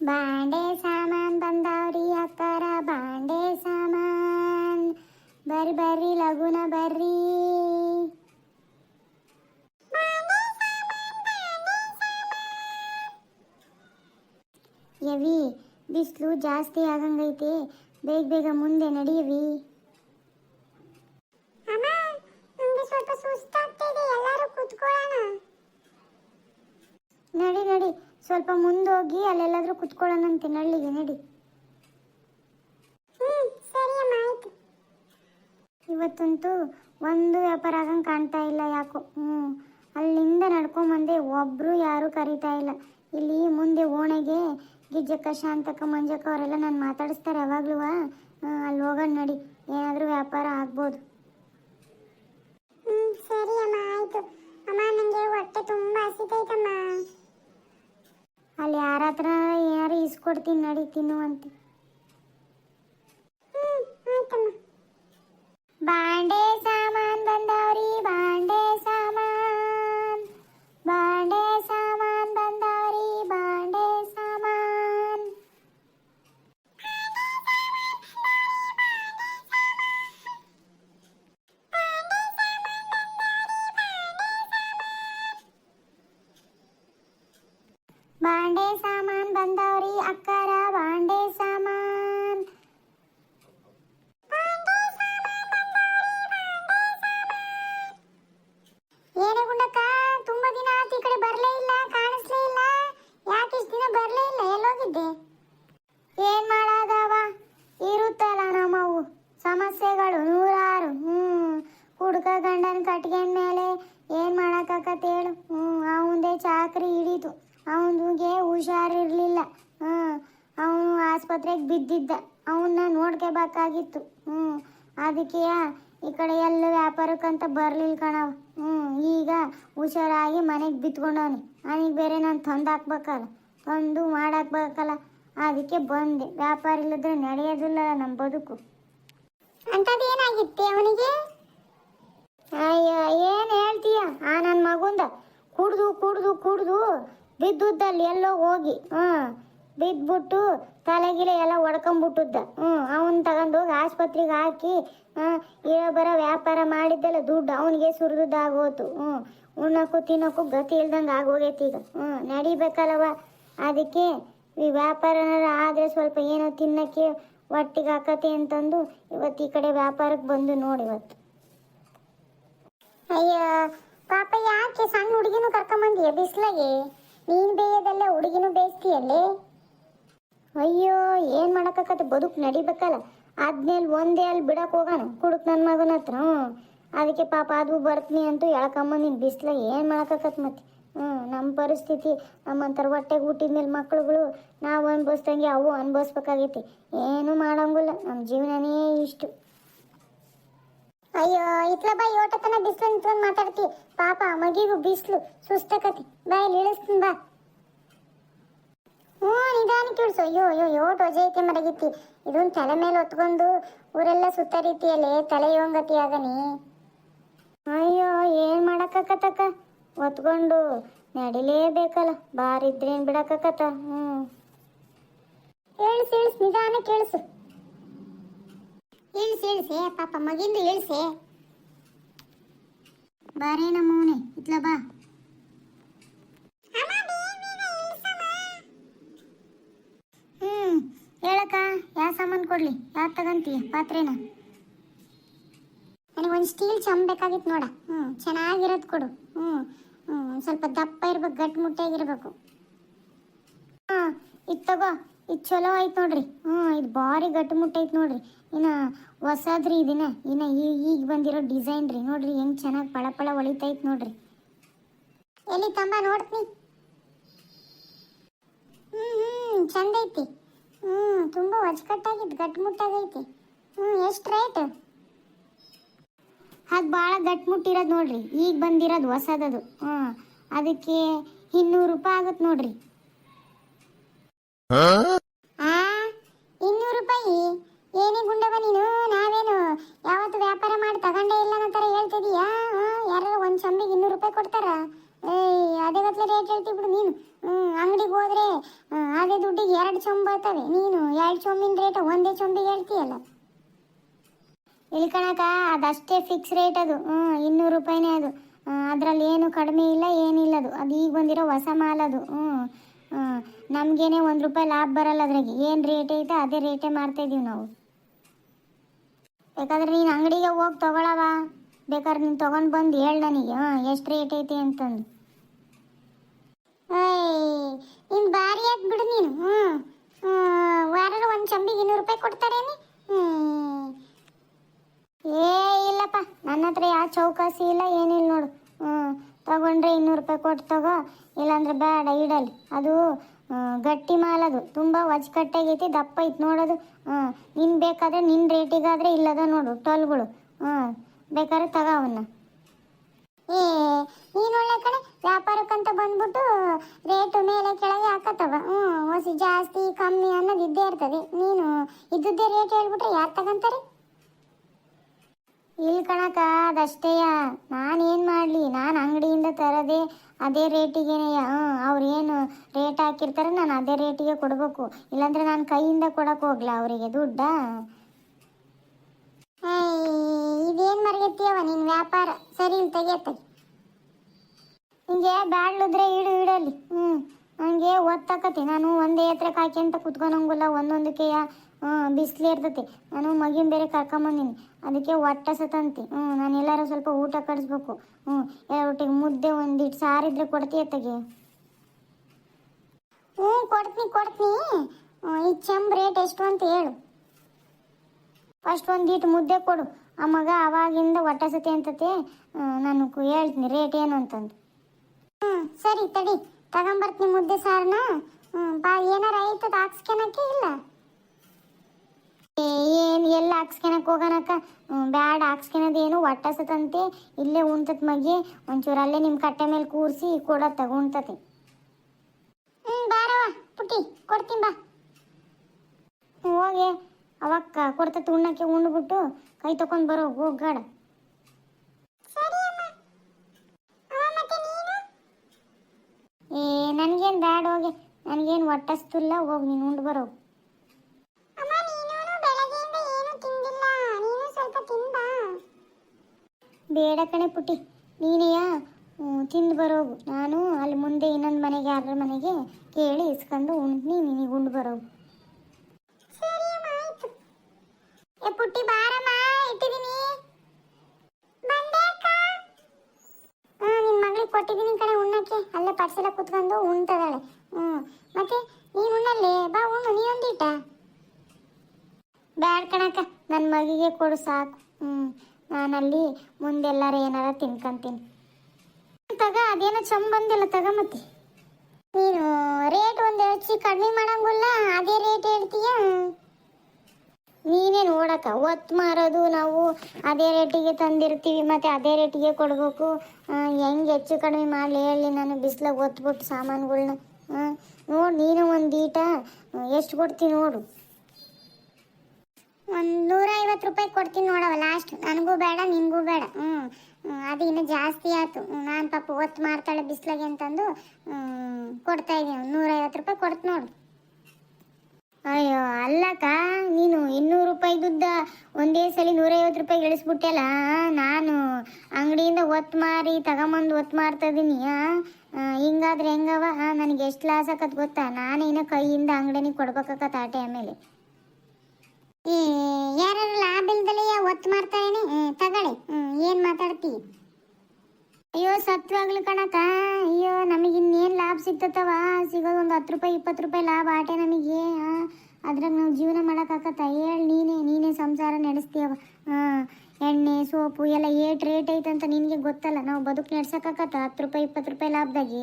ಬಾಂಡೆ ಸಾಮಾನ್ ಬಂದವ್ರಿ ಅಕ್ಕರ, ಬಾಂಡೆ ಸಾಮಾನ್. ಬರ್ರಿ ಬರ್ರಿ, ಲಗುನ ಬರ್ರಿ. ಯವಿ, ಬಿಸಿಲು ಜಾಸ್ತಿ ಆಗಂಗೈತೆ. ಬೇಗ ಬೇಗ ಮುಂದೆ ನಡೆಯವಿ. ಸ್ವಲ್ಪ ಸುಸ್ತಾಗ್ತಿದೆ ಎಲ್ಲರೂ ನಡಿ ನಡಿ. ಸ್ವಲ್ಪ ಮುಂದೋಗಿ ಅಲ್ಲೆಲ್ಲಾದ್ರೂ ಕುತ್ಕೊಳ್ಳೋಣಂತೆ ನಳ್ಳಿಗೆ ನಡಿ. ಇವತ್ತಂತೂ ಒಂದು ವ್ಯಾಪಾರ ಆಗಂಗೆ ಕಾಣ್ತಾ ಇಲ್ಲ ಯಾಕೋ. ಹ್ಞೂ ಅಲ್ಲಿಂದ ನಡ್ಕೊಂಬಂದೆ ಒಬ್ಬರು ಯಾರೂ ಕರಿತಾ ಇಲ್ಲ. ಇಲ್ಲಿ ಮುಂದೆ ಓಣೆಗೆ ಗಿಜ್ಜಕ್ಕ, ಶಾಂತಕ್ಕ, ಮಂಜಕ್ಕ ಅವರೆಲ್ಲ ನಾನು ಮಾತಾಡಿಸ್ತಾರೆ ಯಾವಾಗ್ಲೂ ಅಲ್ಲಿ ಹೋಗೋಣ ನಡಿ. ಏನಾದರೂ ವ್ಯಾಪಾರ ಆಗ್ಬೋದು ಹ್ಮ್ ಸರಿ ಅಮ್ಮ ಆಯ್ತು ಅಮ್ಮ ನನಗೆ ಹೊಟ್ಟೆ ತುಂಬಾ ಹಸಿತೈತಮ್ಮ ಅಲ್ಲಿ ಯಾರ ಯಾರು ಇಸ್ಕೊಡ್ತೀನಿ ನಡಿ ಬಾಂಡೆ ಬಿದ್ದಿದ್ದ ಅವನ್ನ ನೋಡ್ಕೋಬೇಕಾಗಿತ್ತು. ಹ್ಞೂ ಅದಕ್ಕೆ ಈ ಕಡೆ ಎಲ್ಲ ವ್ಯಾಪಾರಕ್ಕಂತ ಬರ್ಲಿಲ್ಲ ಕಣವ ಹ್ಞೂ ಈಗ ಹುಷಾರಾಗಿ ಮನೆಗೆ ಬಿತ್ಕೊಂಡವನಿ. ಅವನಿಗೆ ಬೇರೆ ನಾನು ತಂದು ಹಾಕ್ಬೇಕಲ್ಲ ತಂದು ಮಾಡಾಕ್ಬೇಕಲ್ಲ. ಅದಕ್ಕೆ ಬಂದೆ. ವ್ಯಾಪಾರ ಇಲ್ಲದ್ರೆ ನಡೆಯೋದಿಲ್ಲ ನಮ್ಮ ಬದುಕು. ಅಂತದೇನಾಗಿತ್ತೆ ಅವನಿಗೆ? ಅಯ್ಯೋ ಏನು ಹೇಳ್ತೀಯ? ಆ ನನ್ನ ಮಗುಂದ ಕುಡ್ದು ಕುಡ್ದು ಕುಡ್ದು ಬಿದ್ದುದ್ದಲ್ಲಿ ಎಲ್ಲೋ ಹೋಗಿ. ಹಾಂ ಬಿದ್ದುಬಿಟ್ಟು ತಲೆಗಿಲೆ ಎಲ್ಲ ಹೊಡ್ಕೊಂಬಿಟ್ಟುದ್ದ ಹ್ಞೂ ಅವನ್ ತಗೊಂಡೋಗಿ ಆಸ್ಪತ್ರೆಗೆ ಹಾಕಿ ಇರೋ ಬರೋ ವ್ಯಾಪಾರ ಮಾಡಿದ್ದೆಲ್ಲ ದುಡ್ಡು ಅವನಿಗೆ ಸುರಿದಾಗೋತು ಹ್ಞೂ ಉಣ್ಣಕ್ಕೂ ತಿನ್ನೋಕ್ಕೂ ಗತಿ ಇಲ್ದಂಗೆ ಆಗೋಗೈತಿ ಈಗ. ಹ್ಞೂ ನಡಿಬೇಕಲ್ವ ಅದಕ್ಕೆ ಈ ವ್ಯಾಪಾರ ಆದರೆ ಸ್ವಲ್ಪ ಏನೋ ತಿನ್ನಕ್ಕೆ ಒಟ್ಟಿಗೆ ಹಾಕತಿ ಅಂತಂದು ಇವತ್ತು ಈ ಕಡೆ ವ್ಯಾಪಾರಕ್ಕೆ ಬಂದು ನೋಡಿ ಇವತ್ತು. ಅಯ್ಯೋ, ಪಾಪ ಯಾಕೆ ಸಣ್ಣ ಹುಡುಗಿನೂ ಕರ್ಕೊಂಬಂದಿಯ ಬಿಸ್ಲಾಗೆ? ನೀನು ಬೇಯದಲ್ಲೇ ಹುಡುಗಿನೂ ಬೇಯಿಸ್ತೀಯಲ್ಲೇ? ಅಯ್ಯೋ, ಏನು ಮಾಡಕ್ಕಾಕತ್ತೆ? ಬದುಕು ನಡಿಬೇಕಲ್ಲ. ಆದ್ಮೇಲೆ ಒಂದೇ ಅಲ್ಲಿ ಬಿಡಕ್ ಹೋಗೋಣ. ಕುಡುಕ್ ನನ್ನ ಮಗನ ಹತ್ರ ಅದಕ್ಕೆ ಪಾಪ ಅದು ಬರ್ತೀನಿ ಅಂತೂ ಎಳ್ಕೊಂಬಂದಿನಿ ಬಿಸಿಲ ಏನು ಮಾಡಕ್ಕಾಕತ್ ಮತ್ತೆ? ಹ್ಞೂ ನಮ್ಮ ಪರಿಸ್ಥಿತಿ ನಮ್ಮಂತರ ಹೊಟ್ಟೆಗೆ ಹುಟ್ಟಿದ್ಮೇಲೆ ಮಕ್ಳುಗಳು, ನಾವು ಅನ್ಭವಿಸ್ದಂಗೆ ಅವು ಅನ್ಭವಿಸ್ಬೇಕಾಗೈತಿ. ಏನೂ ಮಾಡಂಗಿಲ್ಲ. ನಮ್ಮ ಜೀವನನೇ ಇಷ್ಟು. ಅಯ್ಯೋ, ಇತ್ಲ ಬಾಯಿ ಓಟತನ ಬಿಸಿಲು ನಿಂತ್ಕೊಂಡು ಮಾತಾಡ್ತಿ. ಪಾಪ ಮಗಿಗೂ ಬಿಸಿಲು ಸುಸ್ತಕತಿ. ಬಾಯಲ್ಲಿ ಇಳಿಸ್ತೀನಿ, ಬಾ. ಹ್ಞೂ ನಿಧಾನಕ್ಕೆ ಇಳಿಸು. ಅಯ್ಯೋ ಅಯ್ಯೋ ಯೋಟ್ ವಜೆ ಇದೊಂದು ತಲೆ ಮೇಲೆ ಹೊತ್ಕೊಂಡು ಊರೆಲ್ಲ ಸುತ್ತರಿತಿಯಲ್ಲೇ ತಲೆ ಯೋಂಗತಿ ಆಗನಿ. ಅಯ್ಯೋ, ಏನು ಮಾಡಕ್ಕತ್ತಕ್ಕ ಹೊತ್ಕೊಂಡು ನಡಿಲೇಬೇಕಲ್ಲ, ಬಾರಿದ್ರೇನು ಬಿಡಕ್ಕತ್ತ ಹ್ಞೂ ಇಳಿಸಿ, ಇಳಿಸ್ ನಿಧಾನ ಕೇಳಿಸು ಇಳಿಸಿ ಇಳಿಸಿ ಪಾಪ ಮಗಿಂದು ಇಳಿಸಿ. ಬಾರೇ ನಮ್ಮವನೆ ಇತ್ಲ ಬಾ ಹ್ಮ್ ಹೇಳಕ್ಕ ಯಾವ ಸಾಮಾನು ಕೊಡ್ಲಿ? ಯಾವ್ದು ತಗಂತೀಯ? ಪಾತ್ರೆನ? ಒಂದು ಸ್ಟೀಲ್ ಚಮ್ ಬೇಕಾಗಿತ್ತು ನೋಡ. ಹ್ಞೂ ಚೆನ್ನಾಗಿರೋದು ಕೊಡು. ಹ್ಞೂ ಹ್ಞೂ ಸ್ವಲ್ಪ ದಪ್ಪ ಇರ್ಬೇಕು, ಗಟ್ಟಿ ಮುಟ್ಟಾಗಿರ್ಬೇಕು. ಹಾಂ, ಇದು ತಗೋ. ಇದು ಚಲೋ ಆಯ್ತು ನೋಡ್ರಿ. ಹ್ಞೂ ಇದು ಭಾರಿ ಗಟ್ಟಿ ಮುಟ್ಟೈತೆ ನೋಡ್ರಿ. ಇನ್ನು ಹೊಸದ್ರಿ ಇದನ್ನ ಇನ್ನು ಈಗ ಈಗ ಬಂದಿರೋ ಡಿಸೈನ್ ರೀ. ನೋಡ್ರಿ ಹೆಂಗೆ ಚೆನ್ನಾಗಿ ಪಳ ಪಳ ಹೊಳಿತೈತೆ ನೋಡ್ರಿ. ಎಲ್ಲಿ ತಂಬ, ನೋಡ್ತೀನಿ. ಹ್ಞೂ ಹ್ಞೂ ಚಂದ ಐತಿ ಹ್ಞೂ ತುಂಬ ಅಚ್ಚುಕಟ್ಟಾಗಿತ್ತು ಗಟ್ಮುಟ್ಟಾಗೈತಿ. ಹ್ಞೂ ಎಷ್ಟು ರೇಟ್ ಅದು ಭಾಳ ಗಟ್ಮುಟ್ಟಿರೋದು ನೋಡ್ರಿ ಈಗ ಬಂದಿರೋದು ಹೊಸದದು. ಹ್ಞೂ ಅದಕ್ಕೆ ಇನ್ನೂರು ರೂಪಾಯಿ ಆಗುತ್ತೆ ನೋಡ್ರಿ. ಆ ಇನ್ನೂರು ರೂಪಾಯಿ? ಏನೇ ಗುಂಡವ ನೀನು ನಾವೇನು? ಯಾವತ್ತು ವ್ಯಾಪಾರ ಮಾಡಿ ತಗೊಂಡೇ ಇಲ್ಲ ಅನ್ನೋ ಥರ ಹೇಳ್ತಿದೀಯಾ? ಯಾರು ಒಂದು ಚಂಬಿಗೆ ಇನ್ನೂರು ರೂಪಾಯಿ ಕೊಡ್ತಾರ? ಏಯ್, ಅದೇ ಗತ್ಲೆ ರೇಟ್ ಹೇಳ್ತಿ ಬಿಡು ನೀನು. ಅಂಗಡಿಗೆ ಹೋದ್ರೆ ಅದೇ ದುಡ್ಡಿಗೆ ಎರಡು ಚೊಂಬ ಬರ್ತವೆ. ನೀನು ಎರಡು ಚೊಂಬಿನ ರೇಟ್ ಒಂದೇ ಚೊಂಬಿಗೆ ಹೇಳ್ತೀಯಲ್ಲ? ಕಣಕ ಅದಷ್ಟೇ ಫಿಕ್ಸ್ ರೇಟ್ ಅದು. ಹ್ಞೂ ಇನ್ನೂರು ರೂಪಾಯಿನೇ ಅದು. ಅದರಲ್ಲಿ ಏನು ಕಡಿಮೆ ಇಲ್ಲ, ಏನಿಲ್ಲ ಅದು. ಅದು ಈಗ ಬಂದಿರೋ ಹೊಸ ಮಾಲ್ ಅದು. ಹ್ಞೂ ನಮಗೇನೆ ಒಂದು ರೂಪಾಯಿ ಲಾಭ ಬರಲ್ಲ ಅದ್ರಾಗೆ. ಏನು ರೇಟ್ ಐತೆ, ಅದೇ ರೇಟೇ ಮಾಡ್ತಾ ಇದೀವಿ ನಾವು. ಬೇಕಾದ್ರೆ ನೀನು ಅಂಗಡಿಗೆ ಹೋಗಿ ತಗೊಳವ ಬೇಕಾದ್ರೆ ನೀನು ತೊಗೊಂಡು ಬಂದು ಹೇಳಿ ನನಗೆ. ಎಷ್ಟು ರೇಟ್ ಐತಿ ಅಂತಂದು. ನಿನ್ ಭಾರಿ ಆತ್ ಬಿಡು ನೀನು. ಹ್ಞೂ ವಾರ ಒಂದು ಚಂಬಿಗೆ ಇನ್ನೂರು ರೂಪಾಯಿ ಕೊಡ್ತಾರೇನಿ? ಏ, ಇಲ್ಲಪ್ಪ, ನನ್ನ ಹತ್ರ ಯಾವ ಚೌಕಾಸಿ ಇಲ್ಲ, ಏನಿಲ್ಲ ನೋಡು. ಹ್ಞೂ ತಗೊಂಡ್ರೆ ಇನ್ನೂರು ರೂಪಾಯಿ ಕೊಟ್ಟು ತಗೋ, ಇಲ್ಲಾಂದ್ರೆ ಬೇಡ ಇಡಲಿ. ಅದು ಗಟ್ಟಿ ಮಾಲದು ತುಂಬ ಒಜ್ಕಟ್ಟಾಗೈತಿ ದಪ್ಪ ಐತಿ ನೋಡೋದು. ಹ್ಞೂ ನಿನ್ ಬೇಕಾದ್ರೆ ನಿನ್ನ ರೇಟಿಗಾದ್ರೆ ಇಲ್ಲದ ನೋಡು, ಟೋಲ್ಗಳು. ಹ್ಞೂ ಬೇಕಾದ್ರೆ ತಗೋ ಅವನ್ನ. ಏ, ನೀನು ಒಳ್ಳೆ ಕಡೆ ವ್ಯಾಪಾರಕ್ಕಂತ ಬಂದ್ಬಿಟ್ಟು ರೇಟು ಮೇಲೆ ಕೆಳಗೆ ಹಾಕತ್ತವ. ಹ್ಞೂ ಹೊಸಿ ಜಾಸ್ತಿ ಕಮ್ಮಿ ಅನ್ನೋದು ಇದ್ದೇ ಇರ್ತದೆ. ನೀನು ಇದ್ದದ್ದೇ ರೇಟ್ ಹೇಳ್ಬಿಟ್ರೆ ಯಾರು ತಗಂತಾರೆ? ಇಲ್ಲಿ ಕಣಕ ಅದಷ್ಟೇಯ. ನಾನು ಏನು ಮಾಡಲಿ? ನಾನು ಅಂಗಡಿಯಿಂದ ತರೋದೇ ಅದೇ ರೇಟಿಗೆನೆಯ ಹ್ಞೂ ಏನು ರೇಟ್ ಹಾಕಿರ್ತಾರೆ, ನಾನು ಅದೇ ರೇಟಿಗೆ ಕೊಡಬೇಕು. ಇಲ್ಲಾಂದ್ರೆ ನಾನು ಕೈಯಿಂದ ಕೊಡಕ್ಕೆ ಹೋಗ್ಲಾ ಅವರಿಗೆ ದುಡ್ಡ? ಇದೇನು ಮರಗತ್ತೀಯವ ನಿನ್ನ ವ್ಯಾಪಾರ? ಸರಿ ಇಲ್ಲಿ ತೆಗಿಯತ್ತೆ ಹಿಂಗೆ ಬ್ಯಾಡ್ಲಿದ್ರೆ ಇಡು ಇಡಲ್ಲಿ ಹ್ಞೂ ನನಗೆ ಒತ್ತಾಕತಿ ನಾನು ಒಂದೇ ಎತ್ತರಕ್ಕೆ ಹಾಕ್ಯಂತ ಕುತ್ಕೊಳಂಗಿಲ್ಲ ಒಂದೊಂದಕ್ಕೆಯ ಬಿಸಿಲು ಇರ್ತತಿ. ನಾನು ಮಗಿನ ಬೇರೆ ಕರ್ಕೊಂಬಂದಿನಿ. ಅದಕ್ಕೆ ಹೊಟ್ಟೆ ಸತಂತಿ ಹ್ಞೂ ನಾನು ಎಲ್ಲಾರು ಸ್ವಲ್ಪ ಊಟ ಕಡಿಸ್ಬೇಕು ಹ್ಞೂ ಎರಡೊಟ್ಟಿಗೆ ಮುದ್ದೆ ಒಂದಿಟ್ಟು ಸಾರಿದ್ರೆ ಕೊಡ್ತೀಯ ತೆಗೆ. ಹ್ಞೂ ಕೊಡ್ತೀನಿ ಕೊಡ್ತೀನಿ. ಈ ಚೆಂಬ್ ರೇಟ್ ಎಷ್ಟು ಅಂತ ಹೇಳು. ಫಸ್ಟ್ ಒಂದಿಟ್ಟು ಮುದ್ದೆ ಕೊಡು. ಆ ಮಗ ಅವಾಗಿಂದ ಹೊಟ್ಟೆ ಸತಿ ಅಂತತೆ ನಾನು ಹೇಳ್ತೀನಿ ರೇಟ್ ಏನು ಅಂತಂದು. ಹ್ಞೂ ಸರಿ ತಡಿ, ತಗೊಂಬರ್ತೀನಿ ಮುದ್ದೆ ಸಾರನ್ನ ಬಾ, ಏನಾರ ಐತದ ಹಾಕ್ಸ್ಕೊಳಕ್ಕೆ ಇಲ್ಲ? ಏನು, ಎಲ್ಲ ಹಾಕ್ಸ್ಕೊಳಕ್ ಹೋಗೋಣಕ್ಕ ಬ್ಯಾಡ ಹಾಕ್ಸ್ಕೊಳೋದೇನು ಹೊಟ್ಟೆ ಸತಂತೆ ಇಲ್ಲೇ ಉಣ್ತತ್ ಮಗಿ, ಒಂಚೂರು ಅಲ್ಲೇ ನಿಮ್ಮ ಕಟ್ಟೆ ಮೇಲೆ ಕೂರಿಸಿ ಕೊಡ ಉಣ್ತತಿ. ಹ್ಞೂ ಬಾರವ ಪುಟ್ಟಿ, ಕೊಡ್ತೀನಿ ಬಾ. ಹೋಗಿ. ಅವಕ್ಕ ಕೊಡ್ತತಿ ಉಣ್ಣಕ್ಕೆ ಉಂಡ್ಬಿಟ್ಟು ಕೈ ತಕೊಂಡ್ ಬರೋ ಹೋಗಾಡ ಏ ನನಗೇನು ಬ್ಯಾಡ ಹೋಗಿ ನನಗೇನು ಹೊಟ್ಟಸ್ತಿಲ್ಲ ಹೋಗಿ ನೀನು ಉಂಡು ಬರೋ. ಬೇಡ ಕಣೆ ಪುಟ್ಟಿ. ನೀನೆಯ ತಿಂದು ಬರೋಗು ನಾನು ಅಲ್ಲಿ ಮುಂದೆ ಇನ್ನೊಂದು ಮನೆಗೆ ಯಾರ ಮನೆಗೆ ಕೇಳಿ ಇಸ್ಕೊಂಡು ಉಣ್ತೀನಿ ನಿನಗೆ ಉಂಡು ಬರೋಗು ಏ ಪುಟ್ಟಿ ಬಾರಮ್ಮ ಇಟ್ಟಿದ್ದೀನಿ. ಹಾ ನಿನ್ನ ಮಗಳಿಗೆ ಕೊಟ್ಟಿದ್ದೀನಿ ಕಣೆ ಉಣ್ಣಕ್ಕೆ. ಅಲ್ಲೇ ಪರ್ಸೆಲ್ಲ ಕುತ್ಕೊಂಡು ಉಣ್ತದಾಳೆ. ಹ್ಞೂ ಮತ್ತೆ ನೀನು ಉಣ್ಣಲ್ಲೇ? ಬಾ ಉಣ್ಣು, ನೀ ಒಂದಿಟ ಬ್ಯಾಡ್ ಕಣಕ್ಕ ನನ್ನ ಮಗಿಗೆ ಕೊಡು ಸಾಕು. ಹ್ಞೂ ನಾನಲ್ಲಿ ಮುಂದೆಲ್ಲಾರ ಏನಾರ ತಿನ್ಕಂತೀನಿ. ತಗ, ಅದೇನೋ ಚಮ್ ಬಂದಿಲ್ಲ ತಗ ಮತ್ತೆ. ನೀನು ರೇಟ್ ಒಂದು ಹೆಚ್ಚಿ ಕಡಿಮೆ ಮಾಡಂಗಿಲ್ಲ, ಅದೇ ರೇಟ್ ಹೇಳ್ತೀಯಾ? ನೀನೇ ನೋಡಕ್ಕ, ಒತ್ತು ಮಾರೋದು ನಾವು ಅದೇ ರೇಟಿಗೆ ತಂದಿರ್ತೀವಿ, ಮತ್ತೆ ಅದೇ ರೇಟಿಗೆ ಕೊಡಬೇಕು. ಹೆಂಗೆ ಹೆಚ್ಚು ಕಡಿಮೆ ಮಾಡಲಿ ಹೇಳಿ ನಾನು ಬಿಸಿಲಾಗ ಒತ್ಬಿಟ್ಟು ಸಾಮಾನುಗಳ್ನ ನೋಡಿ ನೀನು ಒಂದು ಈಟ, ಎಷ್ಟು ಕೊಡ್ತೀನಿ ನೋಡು. ಒಂದು ನೂರ ಐವತ್ತು ರೂಪಾಯಿ ಕೊಡ್ತೀನಿ ನೋಡವ ಲಾಸ್ಟ್ ನನಗೂ ಬೇಡ, ನಿನಗೂ ಬೇಡ. ಹ್ಞೂ ಅದು ಇನ್ನೂ ಜಾಸ್ತಿ ಆಯ್ತು ನಾನು ಪಾಪ ಒತ್ತು ಮಾರ್ತಾಳೆ ಬಿಸಿಲಾಗೆ ಅಂತಂದು ಕೊಡ್ತಾ ಇದ್ದೀನಿ ನೂರೈವತ್ತು ರೂಪಾಯಿ ಕೊಡ್ತು ನೋಡು. ಅಯ್ಯೋ ಅಲ್ಲಕ್ಕ ನೀನು ಇನ್ನೂರು ರೂಪಾಯಿ ದುಡ್ಡ ಒಂದೇ ಸಲ ನೂರೈವತ್ತು ರೂಪಾಯಿ ಇಳಿಸ್ಬಿಟ್ಟೆಲ್ಲ ನಾನು ಅಂಗಡಿಯಿಂದ ಒತ್ತು ಮಾರಿ ತಗೊಂಬಂದು ಒತ್ತು ಮಾರ್ತಾ ಇದ್ದೀನಿ ಹಿಂಗಾದ್ರೆ ಹೆಂಗವ? ಆ, ನನಗೆ ಎಷ್ಟು ಲಾಸ್ ಆಕತ್ ಗೊತ್ತಾ? ನಾನೇನೋ ಕೈಯಿಂದ ಅಂಗಡಿನಿಗೆ ಕೊಡ್ಬೇಕಾಕತ್ತ ತಾಟೆ ಆಮೇಲೆ. ಏ ಯಾರು ಲಾಭ ಇಲ್ದಲೇ ಒತ್ತು ಮಾರ್ತಾರೇನೆ ತಗೊಳ್ಳಿ. ಏನು ಮಾತಾಡ್ತಿ? ಅಯ್ಯೋ ಸತ್ವಾಗ್ಲು ಕಣಕ ಅಯ್ಯೋ, ನಮಗೆ ಇನ್ನೇನು ಲಾಭ ಸಿಗ್ತತವ? ಸಿಗೋದು ಒಂದು ಹತ್ತು ರೂಪಾಯಿ, ಇಪ್ಪತ್ತು ರೂಪಾಯಿ ಲಾಭ ಆಟೆ ನಮಗೆ. ಅದ್ರಾಗ ನಾವು ಜೀವನ ಮಾಡೋಕ್ಕಾಗತ್ತ ಹೇಳಿ ನೀನೇ ನೀನೇ ಸಂಸಾರ ನಡೆಸ್ತೀಯವ ಹಾಂ ಎಣ್ಣೆ, ಸೋಪು ಎಲ್ಲ ಏಟ್ ರೇಟ್ ಐತೆ ಅಂತ ನಿನಗೆ ಗೊತ್ತಲ್ಲ. ನಾವು ಬದುಕು ನಡ್ಸಕ್ಕಾಗತ್ತ ಹತ್ತು ರೂಪಾಯಿ, ಇಪ್ಪತ್ತು ರೂಪಾಯಿ ಲಾಭದಾಗಿ.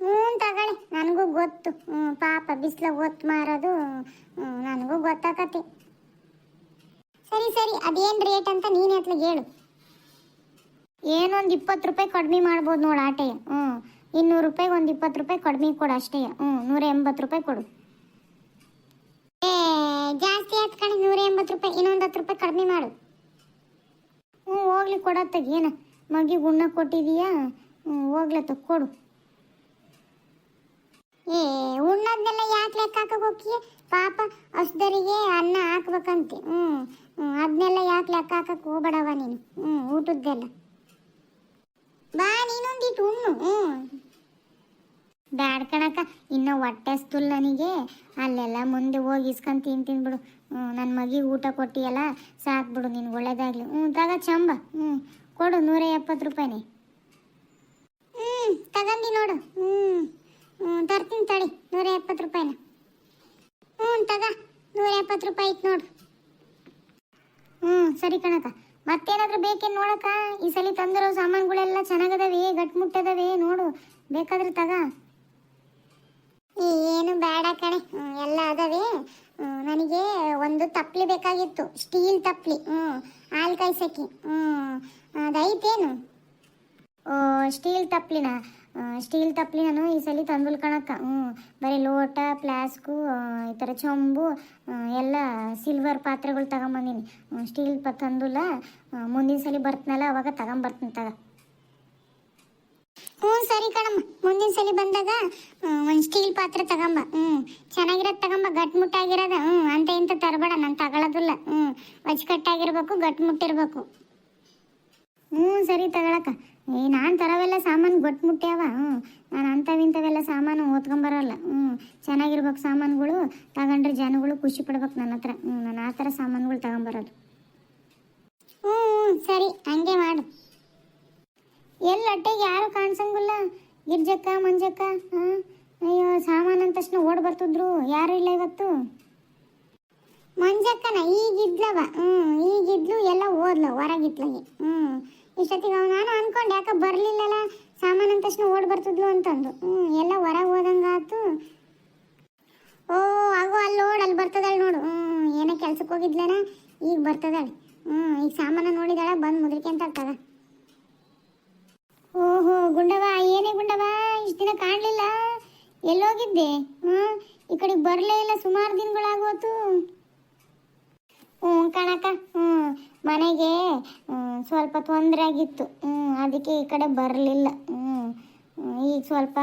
ಹ್ಞೂ ತಗೊಳ್ಳಿ. ನನಗೂ ಗೊತ್ತು. ಪಾಪ ಬಿಸಿಲ ಹೊತ್ತು ಮಾರೋದು. ನನಗೂ ಗೊತ್ತಾಕತ್ತೆ ಸರಿ ಸರಿ. ಅದೇನು ರೇಟ್ ಅಂತ ನೀನೇ ಅತ್ಲಿಗೆ ಹೇಳು. ಏನೊಂದು ಇಪ್ಪತ್ತು ರೂಪಾಯಿ ಕಡಿಮೆ ಮಾಡ್ಬೋದು ನೋಡು ಆಟೆ. ಹ್ಞೂ ಇನ್ನೂರು ರೂಪಾಯಿಗೆ ಒಂದು ಇಪ್ಪತ್ತು ರೂಪಾಯಿ ಕಡಿಮೆ ಕೊಡು ಅಷ್ಟೇ. ಹ್ಞೂ ನೂರ ಎಂಬತ್ತು ರೂಪಾಯಿ ಕೊಡು. ಏ, ಜಾಸ್ತಿ ಆಯ್ತು ಕಣಿ, ನೂರ ಎಂಬತ್ತು ರೂಪಾಯಿ, ಇನ್ನೊಂದು ಹತ್ತು ರೂಪಾಯಿ ಕಡಿಮೆ ಮಾಡು. ಹ್ಞೂ ಹೋಗ್ಲಿ ಕೊಡತ್ತಾಗ, ಏನ? ಮಗಿಗೆ ಉಣ್ಣ ಕೊಟ್ಟಿದೀಯಾ? ಹ್ಞೂ ಹೋಗ್ಲತ್ತ, ಕೊಡು. ಏ, ಉಣ್ಣದ್ನೆಲ್ಲ ಯಾಕೆ ಲೆಕ್ಕ ಹಾಕಕ್ ಪಾಪ ಹಸ್ದರಿಗೆ ಅನ್ನ ಹಾಕ್ಬೇಕಂತೆ. ಹ್ಞೂ ಅದನ್ನೆಲ್ಲ ಯಾಕೆ ಲೆಕ್ಕ ಹಾಕಕ್ ಹೋಗ್ಬೇಡವ ನೀನು? ಹ್ಞೂ ಊಟದ್ದೆಲ್ಲ ಬಾ ನೀನೊಂದಿಟ್ಟು ಉಣ್ಣು. ಬ್ಯಾಡ್ ಕಣಕ್ಕ, ಇನ್ನು ಹೊಟ್ಟೆ ಅಸ್ತುಲ್ ನನಗೆ. ಅಲ್ಲೆಲ್ಲ ಮುಂದೆ ಹೋಗಿ ಇಸ್ಕೊಂಡ್ ತಿಂತೀನಿ ಬಿಡು. ನನ್ನ ಮಗಿಗೆ ಊಟ ಕೊಟ್ಟಿಯಲ್ಲ, ಸಾಕು ಬಿಡು, ನಿನ್ಗೆ ಒಳ್ಳೇದಾಗ್ಲಿ. ಹ್ಞೂ ತಗ ಚಂಬ. ಹ್ಞೂ ಕೊಡು ನೂರ ಎಪ್ಪತ್ತು ರೂಪಾಯಿನೇ. ಹ್ಞೂ ತಗಂದಿ ನೋಡು. ಹ್ಞೂ ಹ್ಞೂ ತರ್ತೀನಿ ತಡಿ, ನೂರ ಎಪ್ಪತ್ತು ರೂಪಾಯಿನ. ಹ್ಞೂ ತಗ, ನೂರ ಎಪ್ಪತ್ತು ರೂಪಾಯಿ ಇತ್ತು ನೋಡು. ಹ್ಞೂ ಸರಿ ಕಣಕ್ಕ. ಮತ್ತೇನಾದ್ರೂ ಬೇಕೇನು ನೋಡಕ ಈ ಸಲ ತಂದಿರೋ ಸಾಮಾನುಗಳೆಲ್ಲ ಚೆನ್ನಾಗದವೇ, ಗಟ್ಮುಟ್ಟದವೇ, ನೋಡು. ಬೇಕಾದ್ರೆ ತಗ. ಏನು ಬೇಡ ಕಣೆ. ಎಲ್ಲ ಅದವೇ. ನನಗೆ ಒಂದು ತಪ್ಲಿ ಬೇಕಾಗಿತ್ತು. ಸ್ಟೀಲ್ ತಪ್ಲಿ. ಹ್ಞೂ ಹಾಲು ಕಾಯ್ಸಕ್ಕೆ. ಹ್ಞೂ ಅದೈತೇನು ಓ, ಸ್ಟೀಲ್ ತಪ್ಲಿನ? ಸ್ಟೀಲ್ ತಪ್ಲಿ ನಾನು ಈ ಸಲ ತಂದುಲ್ ಹ್ಞೂ, ಬರೀ ಲೋಟ, ಪ್ಲಾಸ್ಕು ಈ ಥರ ಚೊಂಬು ಎಲ್ಲ ಸಿಲ್ವರ್ ಪಾತ್ರೆಗಳು ತಗೊಂಬಂದೀನಿ. ಸ್ಟೀಲ್ ಪ, ತಂದುಲ್ಲ. ಮುಂದಿನ ಸಲ ಬರ್ತನಲ್ಲ, ಅವಾಗ ತಗೊಂಬರ್ತೀನಿ ತಗ. ಹ್ಞೂ, ಸರಿ ಕಣಮ್ಮ. ಮುಂದಿನ ಸಲ ಬಂದಾಗ ಒಂದು ಸ್ಟೀಲ್ ಪಾತ್ರೆ ತಗೊಂಬ. ಹ್ಞೂ, ಚೆನ್ನಾಗಿರೋದು ತಗೊಂಬ. ಗಟ್ಮುಟ್ಟಾಗಿರೋದ ಹ್ಞೂ, ಅಂತ ಇಂಥ ತರಬೇಡ. ನಾನು ತಗೊಳ್ಳೋದಿಲ್ಲ ಹ್ಞೂ ಅಚ್ಚುಕಟ್ಟಾಗಿರ್ಬೇಕು ಗಟ್ಮುಟ್ಟಿರ್ಬೇಕು ಹ್ಞೂ, ಸರಿ ತಗೊಳಕ ಏ, ನಾನು ತರವೆಲ್ಲ ಸಾಮಾನು ಗಟ್ಮುಟ್ಟ್ಯಾವ. ಹ್ಞೂ ನಾನು ಅಂಥವಿಂಥವೆಲ್ಲ ಸಾಮಾನು ಓದ್ಕೊಂಬರಲ್ಲ ಹ್ಞೂ ಚೆನ್ನಾಗಿರ್ಬೇಕು ಸಾಮಾನುಗಳು, ತಗೊಂಡ್ರೆ ಜನಗಳು ಖುಷಿ ಪಡ್ಬೇಕು ನನ್ನ ಹತ್ರ. ಹ್ಞೂ ನಾನು ಆ ಥರ ಸಾಮಾನುಗಳು ತಗೊಂಬರೋದು ಹ್ಞೂ ಹ್ಞೂ ಸರಿ, ಹಂಗೆ ಮಾಡು. ಎಲ್ಲ ಯಾರು ಕಾಣಿಸಂಗಿಲ್ಲ? ಗಿರ್ಜಕ್ಕ, ಮಂಜಕ್ಕ, ಹಾಂ? ಅಯ್ಯೋ, ಸಾಮಾನು ಅಂದ ತಕ್ಷಣ ಓಡ್ ಬರ್ತಿದ್ರು. ಯಾರು ಇಲ್ಲ ಇವತ್ತು? ಮಂಜಕ್ಕನ ಈಗಿದ್ಲವ. ಹ್ಞೂ ಈಗಿದ್ಲು ಎಲ್ಲ ಓದ್ಲ ಹೊರಗಿತ್ಲಗೆ ಹ್ಞೂ ಇಷ್ಟೊತ್ತಿಗೆ ಅವ್ನು ನಾನು ಅನ್ಕೊಂಡೆ, ಯಾಕೆ ಬರಲಿಲ್ಲಲ್ಲ ಸಾಮಾನು ಅಂದ ತಕ್ಷಣ ಓಡ್ ಬರ್ತಿದ್ಲು ಅಂತಂದು. ಹ್ಞೂ ಎಲ್ಲ ಹೊರಗೆ ಹೋದಂಗಾತು ಓ, ಆಗೋ ಅಲ್ಲಿ ನೋಡು ಅಲ್ಲಿ ಬರ್ತದಳು ನೋಡು. ಹ್ಞೂ ಏನೋ ಕೆಲ್ಸಕ್ಕೆ ಹೋಗಿದ್ಲೇನ? ಈಗ ಬರ್ತದಳು. ಹ್ಞೂ ಈಗ ಸಾಮಾನು ನೋಡಿದಾಳ, ಬಂದು ಮುದ್ರಿಕೆಂತ ಆಗ್ತದ. ಓಹೋ ಗುಂಡವ ಏನೇ ಗುಂಡವ ಇಷ್ಟು ದಿನ ಕಾಣಲಿಲ್ಲ. ಎಲ್ಲೋಗಿದ್ದೆ? ಹ್ಞೂ ಈ ಕಡೆಗೆ ಬರಲೇ ಇಲ್ಲ, ಸುಮಾರು ದಿನಗಳಾಗೋತು ಹ್ಞೂ ಕಾಣಕ್ಕ ಹ್ಞೂ ಮನೆಗೆ ಸ್ವಲ್ಪ ತೊಂದರೆ ಆಗಿತ್ತು. ಅದಕ್ಕೆ ಈ ಕಡೆ ಬರಲಿಲ್ಲ. ಈಗ ಸ್ವಲ್ಪ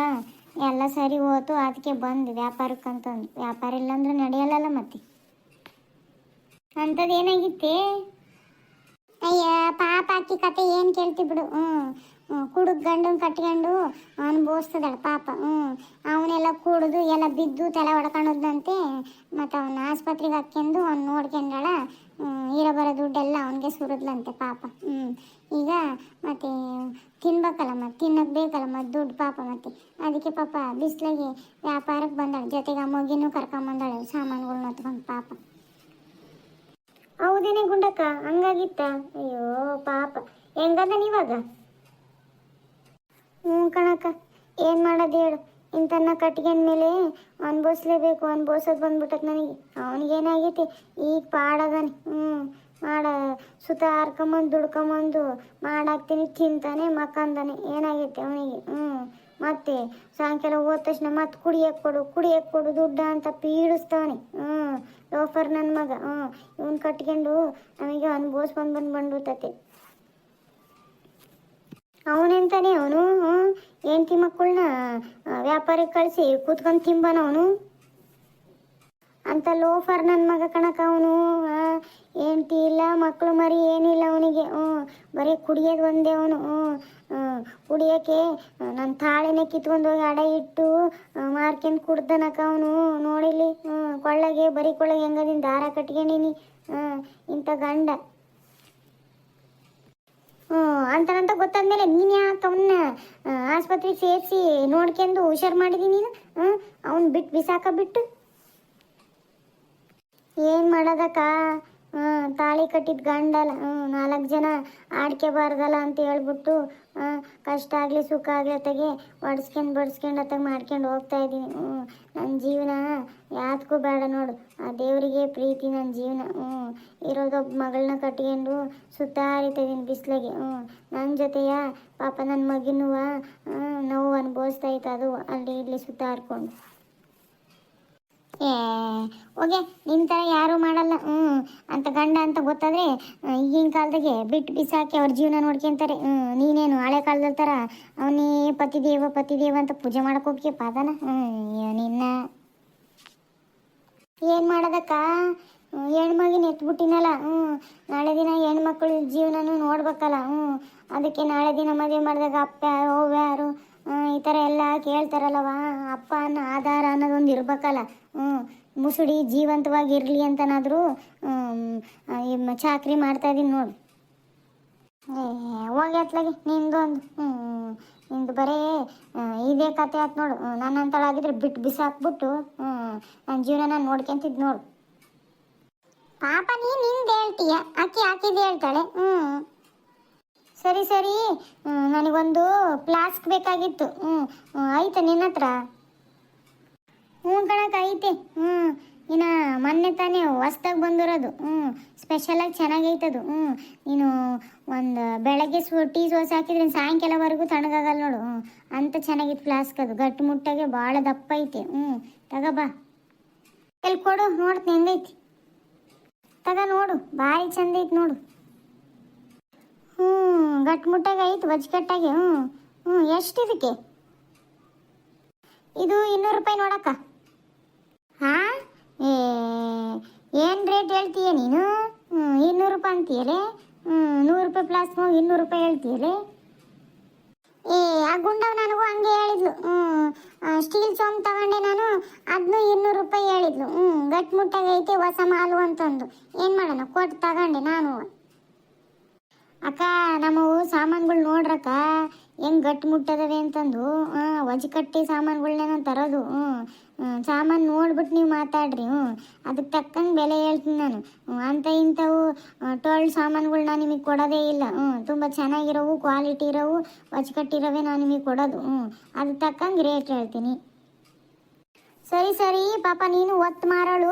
ಎಲ್ಲ ಸರಿ ಹೋತು, ಅದಕ್ಕೆ ಬಂದು ವ್ಯಾಪಾರಕ್ಕಂತಂದು. ವ್ಯಾಪಾರ ಇಲ್ಲಾಂದ್ರೆ ನಡೆಯಲ್ಲಲ್ಲ ಮತ್ತೆ. ಅಂಥದ್ದು ಏನಾಗಿತ್ತೇ? ಅಯ್ಯ, ಪಾಪ ಅಕ್ಕಿ ಕತೆ ಏನು ಕೇಳ್ತಿ ಬಿಡು. ಹ್ಞೂ ಕುಡುಗ್ ಗಂಡನ್ ಕಟ್ಕೊಂಡು ಅನುಭವಿಸ್ತದಳ ಪಾಪ. ಹ್ಞೂ ಅವನೆಲ್ಲ ಕುಡಿದು, ಎಲ್ಲ ಬಿದ್ದು ತಲೆ ಹೊಡ್ಕೊಂಡದಂತೆ ಮತ್ತು ಅವನ ಆಸ್ಪತ್ರೆಗೆ ಹಾಕ್ಕೊಂಡು ಅವ್ನು ನೋಡ್ಕೊಂಡಳ. ಇರೋ ಬರೋ ದುಡ್ಡೆಲ್ಲ ಅವನಿಗೆ ಸುರಿದ್ಲಂತೆ ಪಾಪ. ಹ್ಞೂ ಈಗ ಮತ್ತೆ ತಿನ್ಬೇಕಲ್ಲ ಮತ್ತೆ ತಿನ್ನಕ್ಕೆ ಬೇಕಲ್ಲ ಮತ್ತೆ ದುಡ್ಡು ಪಾಪ ಮತ್ತೆ. ಅದಕ್ಕೆ ಪಾಪ ಬಿಸಿಲಿಗೆ ವ್ಯಾಪಾರಕ್ಕೆ ಬಂದಾಳೆ ಜೊತೆಗೆ ಆ ಮಗಿನೂ ಕರ್ಕೊಂಬಂದಾಳೆ ಸಾಮಾನುಗಳನ್ನ ಹೊತ್ಕೊಂಡು ಪಾಪ. ಹೌದೇನೆ ಗುಂಡಕ್ಕ ಹಂಗಾಗಿತ್ತ? ಅಯ್ಯೋ ಪಾಪ. ಹೆಂಗದ ನೀವಾಗ? ಹ್ಞೂ ಕಣಕ್ಕ ಏನು ಮಾಡೋದು ಹೇಳು. ಇಂಥನ್ನ ಕಟ್ಗೆನ್ ಮೇಲೆ ಅನ್ಭವಿಸ್ಲೇಬೇಕು. ಅನ್ಭವಿಸೋದು ಬಂದ್ಬಿಟ್ಟದ ನನಗೆ ಅವನಿಗೇನಾಗೈತಿ? ಈಗ ಪಾಡದಾನೆ. ಹ್ಞೂ ಮಾಡ. ಸುತ ಹಾರ್ಕೊಂಬಂದು ದುಡ್ಕೊಂಬಂದು ಮಾಡಾಕ್ತೀನಿ ತಿಂತಾನೆ ಮಕ್ಕಂದಾನೆ. ಏನಾಗೈತೆ ಅವನಿಗೆ? ಹ್ಞೂ ಮತ್ತೆ ಸಾಯಂಕಾಲ ಹೋದ ತಕ್ಷಣ ಮತ್ತೆ ಕುಡಿಯಕ್ಕೆ ಕೊಡು ಕುಡಿಯಕ್ಕೆ ಕೊಡು, ದುಡ್ಡ ಅಂತ ಪೀಡಿಸ್ತಾವನೆ ಹ್ಞೂ ಲೋಫರ್ ನನ್ನ ಮಗ. ಹ್ಞೂ ಇವನ್ ಕಟ್ಕೊಂಡು ನಮಗೆ ಅನುಭವಿಸ್ ಬಂದು ಬಂದು ಬಂದ್ಬಿಟ್ಟತೆ ಅವನೆಂತಾನೆ ಅವನು. ಹೆಂಡತಿ ಮಕ್ಕಳನ್ನ ವ್ಯಾಪಾರಕ್ಕೆ ಕಳಿಸಿ ಕೂತ್ಕೊಂಡು ತಿಂಬನ ಅವನು. ಅಂತ ಲೋಫರ್ ನನ್ನ ಮಗ ಕಣಕ ಅವನು. ಹೆಂಡತಿ ಇಲ್ಲ ಮಕ್ಕಳು ಮರಿ ಏನಿಲ್ಲ ಅವನಿಗೆ. ಹ್ಞೂ ಬರೀ ಕುಡಿಯೋದು ಒಂದೇ ಅವನು. ಹ್ಞೂ ಕುಡಿಯೋಕ್ಕೆ ನನ್ನ ತಾಳೆನೇ ಕಿತ್ಕೊಂಡು ಹೋಗಿ ಅಡ ಇಟ್ಟು ಮಾರ್ಕೆಂಡು ಕುಡ್ದನಕ ಅವನು. ನೋಡಿಲಿ ಹ್ಞೂ ಕೊಳ್ಳಗೆ, ಬರೀ ಕೊಳ್ಳಗೆ ಹೆಂಗದಿನ ದಾರ ಕಟ್ಕೊಂಡಿನಿ. ಹ್ಞೂ ಇಂಥ ಗಂಡ. ಅಂತನಂತ ಗೊತ್ತಾದ್ಮೇಲೆ ನೀನು ಯಾಕೆ ಅವನ್ನ ಆಸ್ಪತ್ರೆಗೆ ಸೇರಿಸಿ ನೋಡ್ಕೊಂಡು ಹುಷಾರು ಮಾಡಿದಿ ನೀನು? ಅವ್ನು ಬಿಟ್ಟು ಬಿಸಾಕ ಬಿಟ್ಟು? ಏನು ಮಾಡೋದಕ್ಕ? ತಾಳಿ ಕಟ್ಟಿದ ಗಂಡಲ್ಲ ನಾಲ್ಕು ಜನ ಆಡ್ಕೆಬಾರ್ದಲ್ಲ ಅಂತ ಹೇಳ್ಬಿಟ್ಟು ಕಷ್ಟ ಆಗಲಿ ಸುಖ ಆಗಲಿ ಅತ್ತಾಗೆ ಒಡ್ಸ್ಕೊಂಡು ಬಡ್ಸ್ಕೊಂಡು ಅತ್ತಾಗ ಮಾಡ್ಕೊಂಡು ಹೋಗ್ತಾ ಇದ್ದೀನಿ. ಹ್ಞೂ ನನ್ನ ಜೀವನ ಯಾತಕ್ಕೂ ಬೇಡ ನೋಡು. ಆ ದೇವರಿಗೆ ಪ್ರೀತಿ ನನ್ನ ಜೀವನ. ಹ್ಞೂ ಇರೋದೊಬ್ಬ ಮಗಳನ್ನ ಕಟ್ಕೊಂಡು ಸುತ್ತಾರಿತಾ ಇದ್ದೀನಿ ಬಿಸ್ಲಗೆ. ಹ್ಞೂ ನನ್ನ ಜೊತೆಯ ಪಾಪ ನನ್ನ ಮಗಿನೂ ನೋವು ಅನುಭವಿಸ್ತಾ ಇತ್ತು ಅದು ಅಲ್ಲಿ ಇಲ್ಲಿ ಸುತ್ತಾರ್ಕೊಂಡು ಏ, ಹೋಗೆ ನಿನ್ನ ಥರ ಯಾರೂ ಮಾಡಲ್ಲ ಹ್ಞೂ ಅಂತ ಗಂಡ ಅಂತ ಗೊತ್ತಾದ್ರೆ ಈಗಿನ ಕಾಲದಾಗೆ ಬಿಟ್ಟು ಬಿಸಾಕಿ ಅವ್ರ ಜೀವನ ನೋಡ್ಕೊಂತಾರೆ. ಹ್ಞೂ ನೀನೇನು ಹಳೆ ಕಾಲದ ಥರ ಅವನೇ ಪತಿದೇವ ಪತಿದೇವ ಅಂತ ಪೂಜೆ ಮಾಡಕ್ಕೆ ಹೋಗಿ ಪಾದನ? ಹ್ಞೂ ನಿನ್ನ. ಏನು ಮಾಡೋದಕ್ಕ? ಹೆಣ್ಮಗಿನ ಎತ್ಬಿಟ್ಟಿನಲ್ಲ ಹ್ಞೂ ನಾಳೆ ದಿನ ಹೆಣ್ಮಕ್ಳ ಜೀವನನೂ ನೋಡ್ಬೇಕಲ್ಲ ಹ್ಞೂ ಅದಕ್ಕೆ ನಾಳೆ ದಿನ ಮದುವೆ ಮಾಡಿದಾಗ ಅಪ್ಪ ಅವ್ವ ಯಾರು? ಈ ಥರ ಎಲ್ಲ ಕೇಳ್ತಾರಲ್ಲವ ಅಪ್ಪ ಅನ್ನೋ ಆಧಾರ ಅನ್ನೋದೊಂದು ಇರ್ಬೇಕಲ್ಲ. ಹ್ಞೂ ಮುಸುಡಿ ಜೀವಂತವಾಗಿ ಇರಲಿ ಅಂತನಾದರೂ ಚಾಕ್ರಿ ಮಾಡ್ತಾ ಇದೀನಿ ನೋಡು. ಹೋಗಿ ಅತ್ಲಾಗೆ ನಿಂದು ಒಂದು ಹ್ಞೂ ನಿಂದು ಬರೀ ಇದೇ ಕತೆ ಆಯ್ತು ನೋಡು. ನನ್ನ ಅಂತಳಾಗಿದ್ರೆ ಬಿಟ್ಟು ಬಿಸಾಕ್ಬಿಟ್ಟು ಹ್ಞೂ ನನ್ನ ಜೀವನ ನೋಡ್ಕೊಂತಿದ್ದು ನೋಡ್ಕೊಂತಿದ್ ನೋಡು. ಪಾಪ ನೀನು ನಿಂದು ಹೇಳ್ತೀಯ, ಅಕ್ಕಿ ಹಾಕಿದ್ದು ಹೇಳ್ತಾಳೆ. ಹ್ಞೂ ಸರಿ ಸರಿ. ನನಗೊಂದು ಫ್ಲಾಸ್ಕ್ ಬೇಕಾಗಿತ್ತು. ಹ್ಞೂ ಐತೆ ನಿನ್ನ ಹತ್ರ? ಹ್ಞೂ ಕಣಕ್ಕೆ, ಐತೆ. ಹ್ಞೂ ಇನ್ನು ಮೊನ್ನೆ ತಾನೇ ಹೊಸ್ದಾಗಿ ಬಂದಿರೋದು. ಹ್ಞೂ ಸ್ಪೆಷಲಾಗಿ ಚೆನ್ನಾಗೈತದು. ಹ್ಞೂ ನೀನು ಒಂದು ಬೆಳಗ್ಗೆ ಸು, ಟೀ ಸೋಸ್ ಹಾಕಿದ್ರೆ ಸಾಯಂಕಾಲವರೆಗೂ ತಣ್ಣಗಾಗಲ್ಲ ನೋಡು. ಹ್ಞೂ ಅಂತ ಚೆನ್ನಾಗಿತ್ತು ಫ್ಲಾಸ್ಕ್ ಅದು. ಗಟ್ಟಿ ಮುಟ್ಟಾಗೆ ಭಾಳ ದಪ್ಪ ಐತೆ. ಹ್ಞೂ ತಗೋಬಾ ಎಲ್ಲಿ ಕೊಡು, ನೋಡ್ತೀನಿ, ಹೆಂಗೈತಿ? ತಗ ನೋಡು, ಭಾರಿ ಚಂದ ಐತಿ ನೋಡು. ಹ್ಞೂ ಗಟ್ಟಿ ಮುಟ್ಟಾಗೆ ಐತೆ ಬಜ್ಕಟ್ಟಾಗಿ ಹ್ಞೂ ಹ್ಞೂ ಎಷ್ಟು ಇದಕ್ಕೆ? ಇದು ಇನ್ನೂರು ರೂಪಾಯಿ ನೋಡಕ್ಕ. ಹಾ? ಏನು ರೇಟ್ ಹೇಳ್ತೀಯ ನೀನು? ಇನ್ನೂರು ರೂಪಾಯಿ ಅಂತೀಯಲೇ? ನೂರು ರೂಪಾಯಿ ಪ್ಲಾಸ್ ಇನ್ನೂರು ರೂಪಾಯಿ ಹೇಳ್ತೀಯಲೇ? ಏ, ಆ ಗುಂಡವ್ ನನಗೂ ಹಂಗೆ ಹೇಳಿದ್ಲು. ಸ್ಟೀಲ್ ಸೋಮ್ ತಗೊಂಡೆ ನಾನು ಅದನ್ನು ಇನ್ನೂರು ರೂಪಾಯಿ ಹೇಳಿದ್ಲು. ಹ್ಞೂ ಗಟ್ಟಿಮುಟ್ಟಾಗೈತೆ ಹೊಸ ಮಾಲು ಅಂತಂದು. ಏನು ಮಾಡೋಣ ಕೊಟ್ಟು ತಗೊಂಡೆ ನಾನು. ಅಕ್ಕ ನಮ್ಮವು ಸಾಮಾನುಗಳು ನೋಡ್ರಕ್ಕ, ಹೆಂಗ್ ಗಟ್ಟಿ ಮುಟ್ಟದವೆ ಅಂತಂದು. ಕಟ್ಟಿ ಸಾಮಾನುಗಳ್ನೇನೋ ತರೋದು. ಹ್ಞೂ ಸಾಮಾನು ನೋಡ್ಬಿಟ್ಟು ನೀವು ಮಾತಾಡ್ರಿ, ಹ್ಞೂ. ಅದಕ್ಕೆ ತಕ್ಕಂಗೆ ಬೆಲೆ ಹೇಳ್ತೀನಿ ನಾನು. ಅಂಥ ಇಂಥವು ಟೋಳ್ ಸಾಮಾನುಗಳು ನಾನು ನಿಮಗೆ ಕೊಡೋದೇ ಇಲ್ಲ. ಹ್ಞೂ, ತುಂಬ ಚೆನ್ನಾಗಿರೋವು, ಕ್ವಾಲಿಟಿ ಇರೋವು ಕಟ್ಟಿರೋವೆ ನಾನು ನಿಮಗೆ ಕೊಡೋದು. ಹ್ಞೂ ಅದಕ್ಕೆ ತಕ್ಕಂಗೆ ರೇಟ್ ಹೇಳ್ತೀನಿ. ಸರಿ ಸರಿ, ಪಾಪ ನೀನು ಒತ್ತು ಮಾರೋಳು.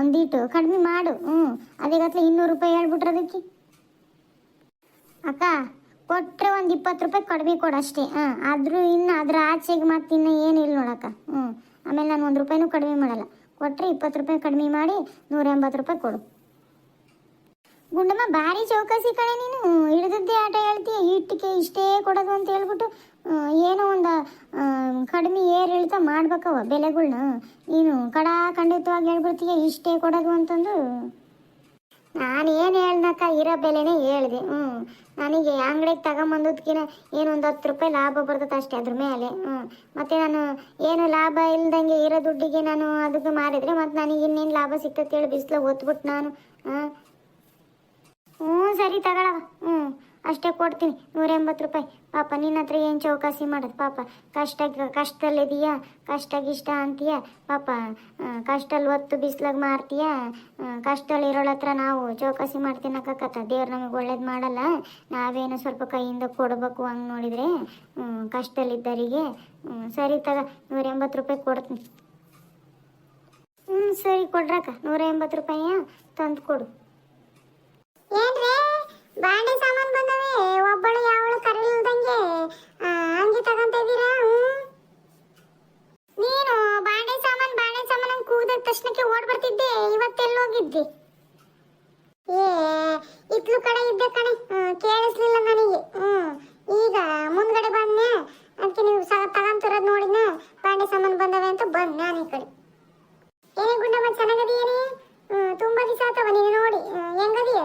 ಒಂದಿಟ್ಟು ಕಡಿಮೆ ಮಾಡು. ಹ್ಞೂ ಅದೇಗತ್ಲೆ ಇನ್ನೂರು ರೂಪಾಯಿ ಹೇಳ್ಬಿಟ್ರೆ ಅದಕ್ಕೆ. ಅಕ್ಕ ಕೊಟ್ಟರೆ ಒಂದು ಇಪ್ಪತ್ತು ರೂಪಾಯಿ ಕಡಿಮೆ ಕೊಡು ಅಷ್ಟೇ. ಹಾಂ, ಆದರೂ ಇನ್ನು ಅದ್ರ ಆಚೆಗೆ ಮತ್ತೆ ಇನ್ನು ಏನಿಲ್ಲ ನೋಡಕ್ಕ ಹ್ಞೂ ಆಮೇಲೆ ನಾನು ಒಂದು ರೂಪಾಯಿನೂ ಕಡಿಮೆ ಮಾಡಲ್ಲ. ಕೊಟ್ಟರೆ ಇಪ್ಪತ್ತು ರೂಪಾಯಿ ಕಡಿಮೆ ಮಾಡಿ ನೂರ ಎಂಬತ್ತು ರೂಪಾಯಿ ಕೊಡು. ಗುಂಡಮ್ಮ, ಭಾರಿ ಚೌಕಾಸಿ ಕಣೆ ನೀನು. ಹಿಡಿದದ್ದೇ ಆಟ ಹೇಳ್ತೀಯ? ಇಟ್ಟಿಗೆ ಇಷ್ಟೇ ಕೊಡೋದು ಅಂತ ಹೇಳ್ಬಿಟ್ಟು ಏನೋ ಒಂದು ಕಡಿಮೆ ಏರ್ ಇಳಿತ ಮಾಡ್ಬೇಕವ ಬೆಲೆಗಳ್ನ. ನೀನು ಕಡಾ ಖಂಡಿತವಾಗಿ ಹೇಳ್ಬಿಡ್ತೀಯ, ಇಷ್ಟೇ ಕೊಡೋದು ಅಂತಂದು. ನಾನು ಏನು ಹೇಳ್ದಕ್ಕ ಇರೋ ಬೆಲೆನೇ ಹೇಳಿದೆ. ಹ್ಞೂ ನನಗೆ ಅಂಗಡಿಗೆ ತಗೊಂಬಂದದ್ಕಿನ ಒಂದು ಹತ್ತು ರೂಪಾಯಿ ಲಾಭ ಬರ್ತದೆ ಅಷ್ಟೇ ಅದ್ರ ಮೇಲೆ ಹ್ಞೂ ಮತ್ತು ನಾನು ಏನು ಲಾಭ ಇಲ್ದಂಗೆ ಇರೋ ದುಡ್ಡಿಗೆ ನಾನು ಅದಕ್ಕೆ ಮಾರಿದರೆ ಮತ್ತು ನನಗೆ ಇನ್ನೇನು ಲಾಭ ಸಿಗ್ತದೆ ಹೇಳಿ ಬಿಸಿಲು ಒತ್ಬಿಟ್ಟು ನಾನು. ಹಾಂ. ಹ್ಞೂ ಸರಿ ತಗೊಳವ. ಹ್ಞೂ ಅಷ್ಟೇ ಕೊಡ್ತೀನಿ. ನೂರ ಎಂಬತ್ತು ರೂಪಾಯಿ. ಪಾಪ ನಿನ್ನ ಹತ್ರ ಏನು ಚೌಕಾಸಿ ಮಾಡೋದು? ಪಾಪ ಕಷ್ಟ ಕಷ್ಟದಲ್ಲಿದೆಯಾ ಕಷ್ಟ ಗಿಷ್ಟ ಅಂತೀಯ? ಪಾಪ ಕಷ್ಟಲ್ಲಿ ಹೊತ್ತು ಬಿಸ್ಲಾಗ ಮಾರ್ತೀಯ? ಕಷ್ಟಲ್ಲಿ ಕಷ್ಟದಲ್ಲಿ ಇರೋಳ ಹತ್ರ ನಾವು ಚೌಕಾಸಿ ಮಾಡ್ತೀನಕ್ಕತ್ತ ದೇವ್ರು ನಮಗೆ ಒಳ್ಳೇದು ಮಾಡಲ್ಲ. ನಾವೇನು ಸ್ವಲ್ಪ ಕೈಯಿಂದ ಕೊಡಬೇಕು ಹಂಗೆ ನೋಡಿದರೆ? ಹ್ಮ್, ಸರಿ ತಗ ನೂರ ಎಂಬತ್ತು ರೂಪಾಯಿ ಕೊಡ್ತೀನಿ. ಹ್ಞೂ ಸರಿ ಕೊಡ್ರಕ್ಕ. ನೂರ ಎಂಬತ್ತು ರೂಪಾಯಿಯ? ತಂದು ಕೊಡು. ಬಾಂಡೆ ಸಾಮಾನು ಬಂದವೆ, ಒಬ್ಬಳು ಯಾವಳು ಕರಳಿಲ್ದಂಗೆ ಹಂಗೆ ತಗೊಂತ ಇದ್ದೀರಾ ನೀನು ಬಾಂಡೆ ಸಾಮಾನು ಬಾಂಡೆ ಸಾಮಾನು ಕೂಗಿದ ತಕ್ಷಣಕ್ಕೆ ಓಡ್ ಬರ್ತಿದ್ದೆ ಇವತ್ತೆಲ್ಲಿ ಹೋಗಿದ್ದೆ? ಏ, ಇತ್ಲು ಕಡೆ ಇದ್ದೆ ಕಣೆ ಕೇಳಿಸ್ಲಿಲ್ಲ ನನಗೆ, ಹ್ಮ್ ಈಗ ಮುಂದ್ಗಡೆ ಬಂದೆ ಅದಕ್ಕೆ ನೀವು ಸ ತಗೊಂತಿರೋದು ನೋಡಿನ ಬಾಂಡೆ ಸಾಮಾನು ಬಂದವೆ ಅಂತ ಬಂದ್ ನಾನು ಈ ಕಡೆ ಏನೇ ಗುಂಡಮ್ಮ ಚೆನ್ನಾಗದೀಯನೇ ಹ್ಮ್ ತುಂಬಾ ದಿವಸ ಆತವ ನೀನು ನೋಡಿ ಹ್ಮ್, ಹೆಂಗದೀಯ